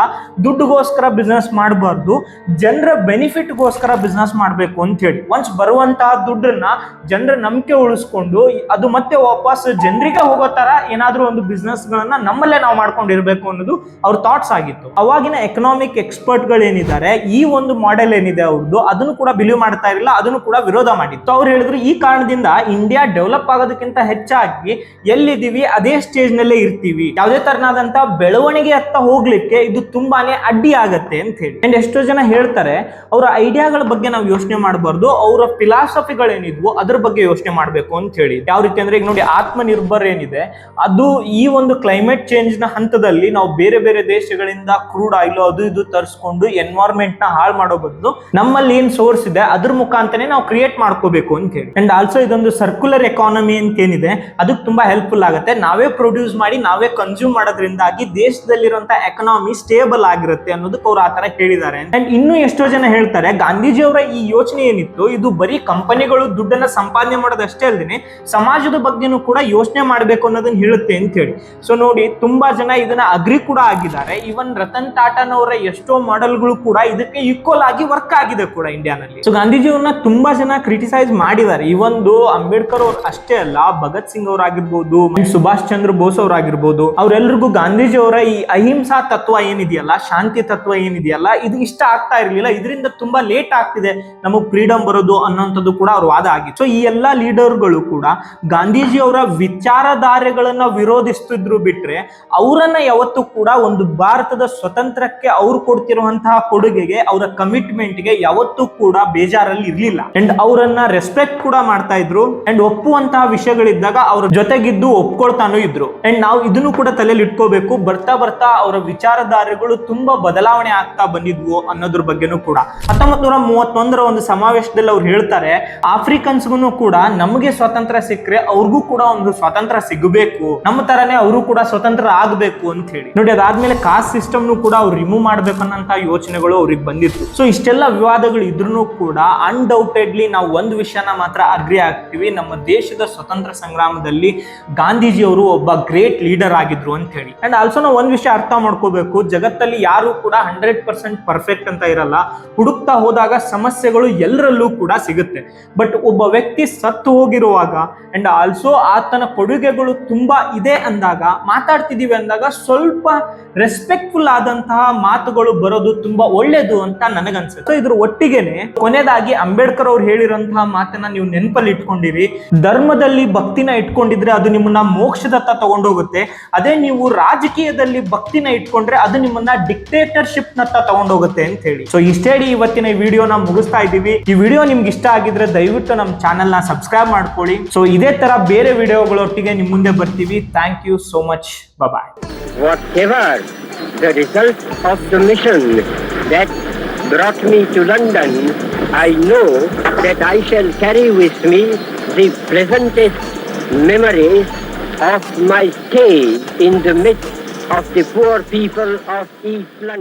ದುಡ್ಡುಗೋಸ್ಕರ ಬಿಸ್ನೆಸ್ ಮಾಡಬಾರ್ದು, ಜನರ ಬೆನಿಫಿಟ್ಗೋಸ್ಕರ ಬಿಸ್ನೆಸ್ ಮಾಡಬೇಕು ಅಂತ ಹೇಳಿ. ಒನ್ಸ್ ಬರುವಂತಹ ದುಡ್ಡನ್ನ ಜನರ ನಂಬಿಕೆ ಉಳಿಸ್ಕೊಂಡು ಅದು ಮತ್ತೆ ವಾಪಸ್ ಜನರಿಗೆ ಹೋಗೋ ತರ ಏನಾದ್ರೂ ಒಂದು ಬಿಸ್ನೆಸ್ ಗಳನ್ನ ನಮ್ಮಲ್ಲೇ ನಾವು ಮಾಡ್ಕೊಂಡಿರ್ಬೇಕು ಅನ್ನೋದು ಅವ್ರ ಥಾಟ್ಸ್ ಆಗಿತ್ತು. ಅವಾಗಿನ ಎಕನಾಮಿಕ್ ಎಕ್ಸ್ಪರ್ಟ್ ಗಳೇನಿದ್ದಾರೆ ಈ ಒಂದು ಮಾಡೆಲ್ ಏನಿದೆ ಅವ್ರದ್ದು ಅದನ್ನು ಕೂಡ ಬಿಲೀವ್ ಮಾಡ್ತಾ ಇರಲಿಲ್ಲ, ಅದನ್ನು ಕೂಡ ವಿರೋಧ ಮಾಡಿತ್ತು. ಅವ್ರು ಹೇಳಿದ್ರು, ಈ ಕಾರಣದಿಂದ ಇಂಡಿಯಾ ಡೆವಲಪ್ ಆಗೋದಕ್ಕಿಂತ ಹೆಚ್ಚಾಗಿ ಎಲ್ಲಿದ್ದೀವಿ, ಅದೇ ಸ್ಟೇಜ್ ನಲ್ಲೇ ಇರ್ತೀವಿ. ಯಾವುದೇ ತರನಾದಂತ ಬೆಳವಣಿಗೆ ಅತ್ತ ಹೋಗ್ಲಿಕ್ಕೆ ಇದು ತುಂಬಾನೇ ಅಡ್ಡಿ ಆಗತ್ತೆ ಅಂತ ಹೇಳಿ. ಅಂಡ್ ಎಷ್ಟೋ ಜನ ಹೇಳ್ತಾರೆ, ಅವರ ಐಡಿಯಾಗಳ ಬಗ್ಗೆ ನಾವು ಯೋಚನೆ ಮಾಡಬಾರ್ದು, ಅವರ ಫಿಲಾಸಫಿಗಳೇನಿದ್ವು ಅದ್ರ ಬಗ್ಗೆ ಯೋಚನೆ ಮಾಡಬೇಕು ಅಂತ ಹೇಳಿ. ಯಾವ ರೀತಿ ಅಂದ್ರೆ, ಈಗ ನೋಡಿ, ಆತ್ಮನಿರ್ಭರ್ ಏನಿದೆ, ಅದು ಈ ಒಂದು ಕ್ಲೈಮೇಟ್ ಚೇಂಜ್ನ ಹಂತದಲ್ಲಿ ನಾವು ಬೇರೆ ಬೇರೆ ಬೇರೆ ದೇಶಗಳಿಂದ ಕ್ರೂಡ್ ಆಯಿಲ್ ಅದು ಇದು ತರಿಸ್ಕೊಂಡು ಎನ್ವೈರ್ಮೆಂಟ್ನ ಹಾಳು ಮಾಡೋ ಬದಲು ನಮ್ಮಲ್ಲಿ ಏನ್ ಸೋರ್ಸ್ ಇದೆ, ಅದ್ರ ಮುಖಾಂತರನೇ ನಾವು ಕ್ರಿಯೇಟ್ ಮಾಡ್ಕೋಬೇಕು ಅಂತ ಹೇಳಿ. ಅಂಡ್ ಆಲ್ಸೋ ಇದೊಂದು ಸರ್ಕ್ಯುಲರ್ ಎಕಾನಮಿ ಅಂತ ಏನಿದೆ, ಅದಕ್ಕೆ ತುಂಬಾ ಹೆಲ್ಪ್ಫುಲ್ ಆಗುತ್ತೆ. ನಾವೇ ಪ್ರೊಡ್ಯೂಸ್ ಮಾಡಿ, ನಾವೇ ಕನ್ಸ್ಯೂಮ್ ಮಾಡೋದ್ರಿಂದಾಗಿ ದೇಶದಲ್ಲಿರುವಂತಹ ಎಕನಾಮಿ ಸ್ಟೇಬಲ್ ಆಗಿರುತ್ತೆ ಅನ್ನೋದಕ್ಕೆ ಅವ್ರು ಆತರ ಹೇಳಿದ್ದಾರೆ. ಅಂಡ್ ಇನ್ನು ಎಷ್ಟೋ ಜನ ಹೇಳ್ತಾರೆ ಗಾಂಧೀಜಿ ಅವರ ಈ ಯೋಚನೆ ಏನಿತ್ತು, ಇದು ಬರೀ ಕಂಪನಿಗಳು ದುಡ್ಡನ್ನ ಸಂಪಾದನೆ ಮಾಡೋದಷ್ಟೇ ಅಲ್ಲದೆ ಸಮಾಜದ ಬಗ್ಗೆನೂ ಕೂಡ ಯೋಚನೆ ಮಾಡಬೇಕು ಅನ್ನೋದನ್ನ ಹೇಳುತ್ತೆ ಅಂತ ಹೇಳಿ. ಸೊ ನೋಡಿ, ತುಂಬಾ ಜನ ಇದನ್ನ ಅಗ್ರಿ ಕೂಡ ಆಗಿದ್ದಾರೆ. ಇವನ್ ರತನ್ ಟಾಟಾನವರ ಎಷ್ಟೋ ಮಾಡೆಲ್ಗಳು ಕೂಡ ಇದಕ್ಕೆ ಈಕ್ವಲ್ ಆಗಿ ವರ್ಕ್ ಆಗಿದೆ ಕೂಡ ಇಂಡಿಯಾನಲ್ಲಿ ಸೊ ಗಾಂಧೀಜಿ ಅವ್ರನ್ನ ತುಂಬಾ ಜನ ಕ್ರಿಟಿಸೈಸ್ ಮಾಡಿದ್ದಾರೆ. ಈ ಅಂಬೇಡ್ಕರ್ ಅವ್ರು ಅಷ್ಟೇ ಅಲ್ಲ, ಭಗತ್ ಸಿಂಗ್ ಅವರಾಗಿರ್ಬೋದು ಸುಭಾಷ್ ಚಂದ್ರ ಬೋಸ್ ಅವರಾಗಿರ್ಬೋದು ಅವರೆಲ್ಲರಿಗೂ ಗಾಂಧೀಜಿ ಅವರ ಈ ಅಹಿಂಸಾ ತತ್ವ ಏನಿದೆಯಲ್ಲ, ಶಾಂತಿ ತತ್ವ ಏನಿದೆಯಲ್ಲ, ಇದು ಇಷ್ಟ ಆಗ್ತಾ ಇರ್ಲಿಲ್ಲ. ಇದರಿಂದ ತುಂಬಾ ಲೇಟ್ ಆಗ್ತಿದೆ ನಮಗ್ ಫ್ರೀಡಮ್ ಬರೋದು ಅನ್ನೋಂಥದ್ದು ಕೂಡ ಅವ್ರ ವಾದ ಆಗಿತ್ತು ಸೊ ಈ ಎಲ್ಲಾ ಲೀಡರ್ಗಳು ಕೂಡ ಗಾಂಧೀಜಿ ಅವರ ವಿಚಾರಧಾರೆಗಳನ್ನ ವಿರೋಧಿಸ್ತಿದ್ರು ಬಿಟ್ರೆ, ಅವರನ್ನ ಯಾವತ್ತೂ ಕೂಡ ಒಂದು ಭಾರತದ ಸ್ವತಂತ್ರಕ್ಕೆ ಅವ್ರು ಕೊಡ್ತಿರುವಂತಹ ಕೊಡುಗೆಗೆ, ಅವರ ಕಮಿಟ್ಮೆಂಟ್ಗೆ ಯಾವತ್ತೂ ಕೂಡ ಬೇಜಾರಲ್ಲಿ ಇರ್ಲಿಲ್ಲ. ಅಂಡ್ ಅವರನ್ನ ರೆಸ್ಪೆಕ್ಟ್ ಕೂಡ ಮಾಡ್ತಾ ಇದ್ರು. ಅಂಡ್ ಒಪ್ಪುವಂತಹ ವಿಷಯಗಳಿದ್ದಾಗ ಅವ್ರ ಜೊತೆಗಿದ್ದು ಒಪ್ಕೊಳ್ತಾನೂ ಇದ್ರು. ಅಂಡ್ ನಾವು ಇದನ್ನು ಕೂಡ ತಲೆಯಲ್ಲಿ ಇಟ್ಕೋಬೇಕು. ಬರ್ತಾ ಬರ್ತಾ ಅವರ ವಿಚಾರಧಾರೆಗಳು ತುಂಬಾ ಬದಲಾವಣೆ ಆಗ್ತಾ ಬಂದಿದ್ವು ಅನ್ನೋದ್ರ ಬಗ್ಗೆನೂ ಕೂಡ. ಹತ್ತೊಂಬತ್ ನೂರ ಮೂವತ್ತೊಂದರ ಒಂದು ಸಮಾವೇಶದಲ್ಲಿ ಅವ್ರು ಹೇಳ್ತಾರೆ ಆಫ್ರಿಕನ್ಸ್ಗೂ ಕೂಡ ನಮಗೆ ಸ್ವಾತಂತ್ರ್ಯ ಸಿಕ್ಕರೆ ಅವ್ರಿಗೂ ಕೂಡ ಒಂದು ಸ್ವಾತಂತ್ರ್ಯ ಸಿಗಬೇಕು. ನಮ್ಮ ತರನೇ ಅವರು ಕೂಡ ಸ್ವತಂತ್ರ ಆಗ್ಬೇಕು ಅಂತ ಹೇಳಿ. ನೋಡಿ ಅದಾದ್ಮೇಲೆ ಕಾಸ್ಟ್ ಸಿಸ್ಟಮ್ನು ಕೂಡ ಅವ್ರು ರಿಮೂವ್ ಮಾಡ್ಬೇಕನ್ನಂತ ಯೋಚನೆಗಳು ಅವ್ರಿಗೆ ಬಂದಿತ್ತು. ಸೊ ಇಷ್ಟೆಲ್ಲ ವಿವಾದಗಳು ಇದ್ರೂ ಕೂಡ ಅನ್ಡೌಟೆಡ್ಲಿ ನಾವು ಒಂದು ವಿಷಯನ ಮಾತ್ರ ಅಗ್ರಿ ಆಗ್ತೀವಿ. ನಮ್ಮ ದೇಶದ ಸ್ವತಂತ್ರ ಸಂಗ್ರಾಮದಲ್ಲಿ ಗಾಂಧೀಜಿ ಅವರು ಒಬ್ಬ ಗ್ರೇಟ್ ಲೀಡರ್ ಆಗಿದ್ರು ಅಂತ ಹೇಳಿ ಅಂಡ್ ಆಲ್ಸೋ ನಾವು ಒಂದು ವಿಷಯ ಅರ್ಥ ಮಾಡ್ಕೋಬೇಕು. ಜಗತ್ತಲ್ಲಿ ಯಾರು ಕೂಡ ಹಂಡ್ರೆಡ್ ಪರ್ಸೆಂಟ್ ಪರ್ಫೆಕ್ಟ್ ಅಂತ ಇರಲ್ಲ. ಹುಡುಕ್ತಾ ಹೋದಾಗ ಸಮಸ್ಯೆಗಳು ಎಲ್ಲರಲ್ಲೂ ಕೂಡ ಸಿಗುತ್ತೆ. ಬಟ್ ಒಬ್ಬ ವ್ಯಕ್ತಿ ಸತ್ತು ಹೋಗಿರುವಾಗ ಅಂಡ್ ಆಲ್ಸೋ ಆತನ ಕೊಡುಗೆಗಳು ತುಂಬಾ ಇದೆ ಅಂದಾಗ, ಮಾತಾಡ್ತಿದೀವಿ ಅಂದಾಗ ಸ್ವಲ್ಪ ರೆಸ್ಪೆಕ್ಟ್ಫುಲ್ ಆದಂತಹ ಮಾತುಗಳು ಬರೋದು ತುಂಬಾ ಒಳ್ಳೇದು ಅಂತ ನನಗನ್ಸುತ್ತೆ. ಇದ್ರ ಒಟ್ಟಿಗೆನೆ ಕೊನೆದಾಗಿ ಅಂಬೇಡ್ಕರ್ ಅವ್ರು ಹೇಳಿರೋಂತಹ ಮಾತನ್ನ ನೀವು ನೆನಪಲ್ಲಿ ಇಟ್ಕೊಂಡಿರಿ. ಧರ್ಮದಲ್ಲಿ ಭಕ್ತಿನ ಇಟ್ಕೊಂಡಿದ್ರೆ ಅದು ನಿಮ್ಮನ್ನ ಮೋಕ್ಷದತ್ತ ತಗೊಂಡೋಗುತ್ತೆ. ಅದೇ ನೀವು ರಾಜಕೀಯದಲ್ಲಿ ಭಕ್ತಿನ ಇಟ್ಕೊಂಡ್ರೆ ಅದು ನಿಮ್ಮನ್ನ ಡಿಕ್ಟೇಟರ್ಶಿಪ್ ನತ್ತ ತಗೊಂಡೋಗುತ್ತೆ ಅಂತ ಹೇಳಿ. ಸೊ ಇಷ್ಟೇ ಇವತ್ತಿನ ವಿಡಿಯೋನ ಮುಗಿಸ್ತಾ ಇದ್ದೀವಿ. ಈ ವಿಡಿಯೋ ನಿಮ್ಗೆ ಇಷ್ಟ ಆಗಿದ್ರೆ ದಯವಿಟ್ಟು ನಮ್ಮ ಚಾನೆಲ್ ಸಬ್ಸ್ಕ್ರೈಬ್ ಮಾಡ್ಕೊಳ್ಳಿ. ಸೊ ಇದೇ ತರ ಬೇರೆ ವಿಡಿಯೋಗಳೊಟ್ಟಿಗೆ ನಿಮ್ ಮುಂದೆ ಬರ್ತೀವಿ. Thank you so much bye the result of the mission that brought me to London, I know that I shall carry with me the pleasantest memories of my stay in the midst of the poor people of East London.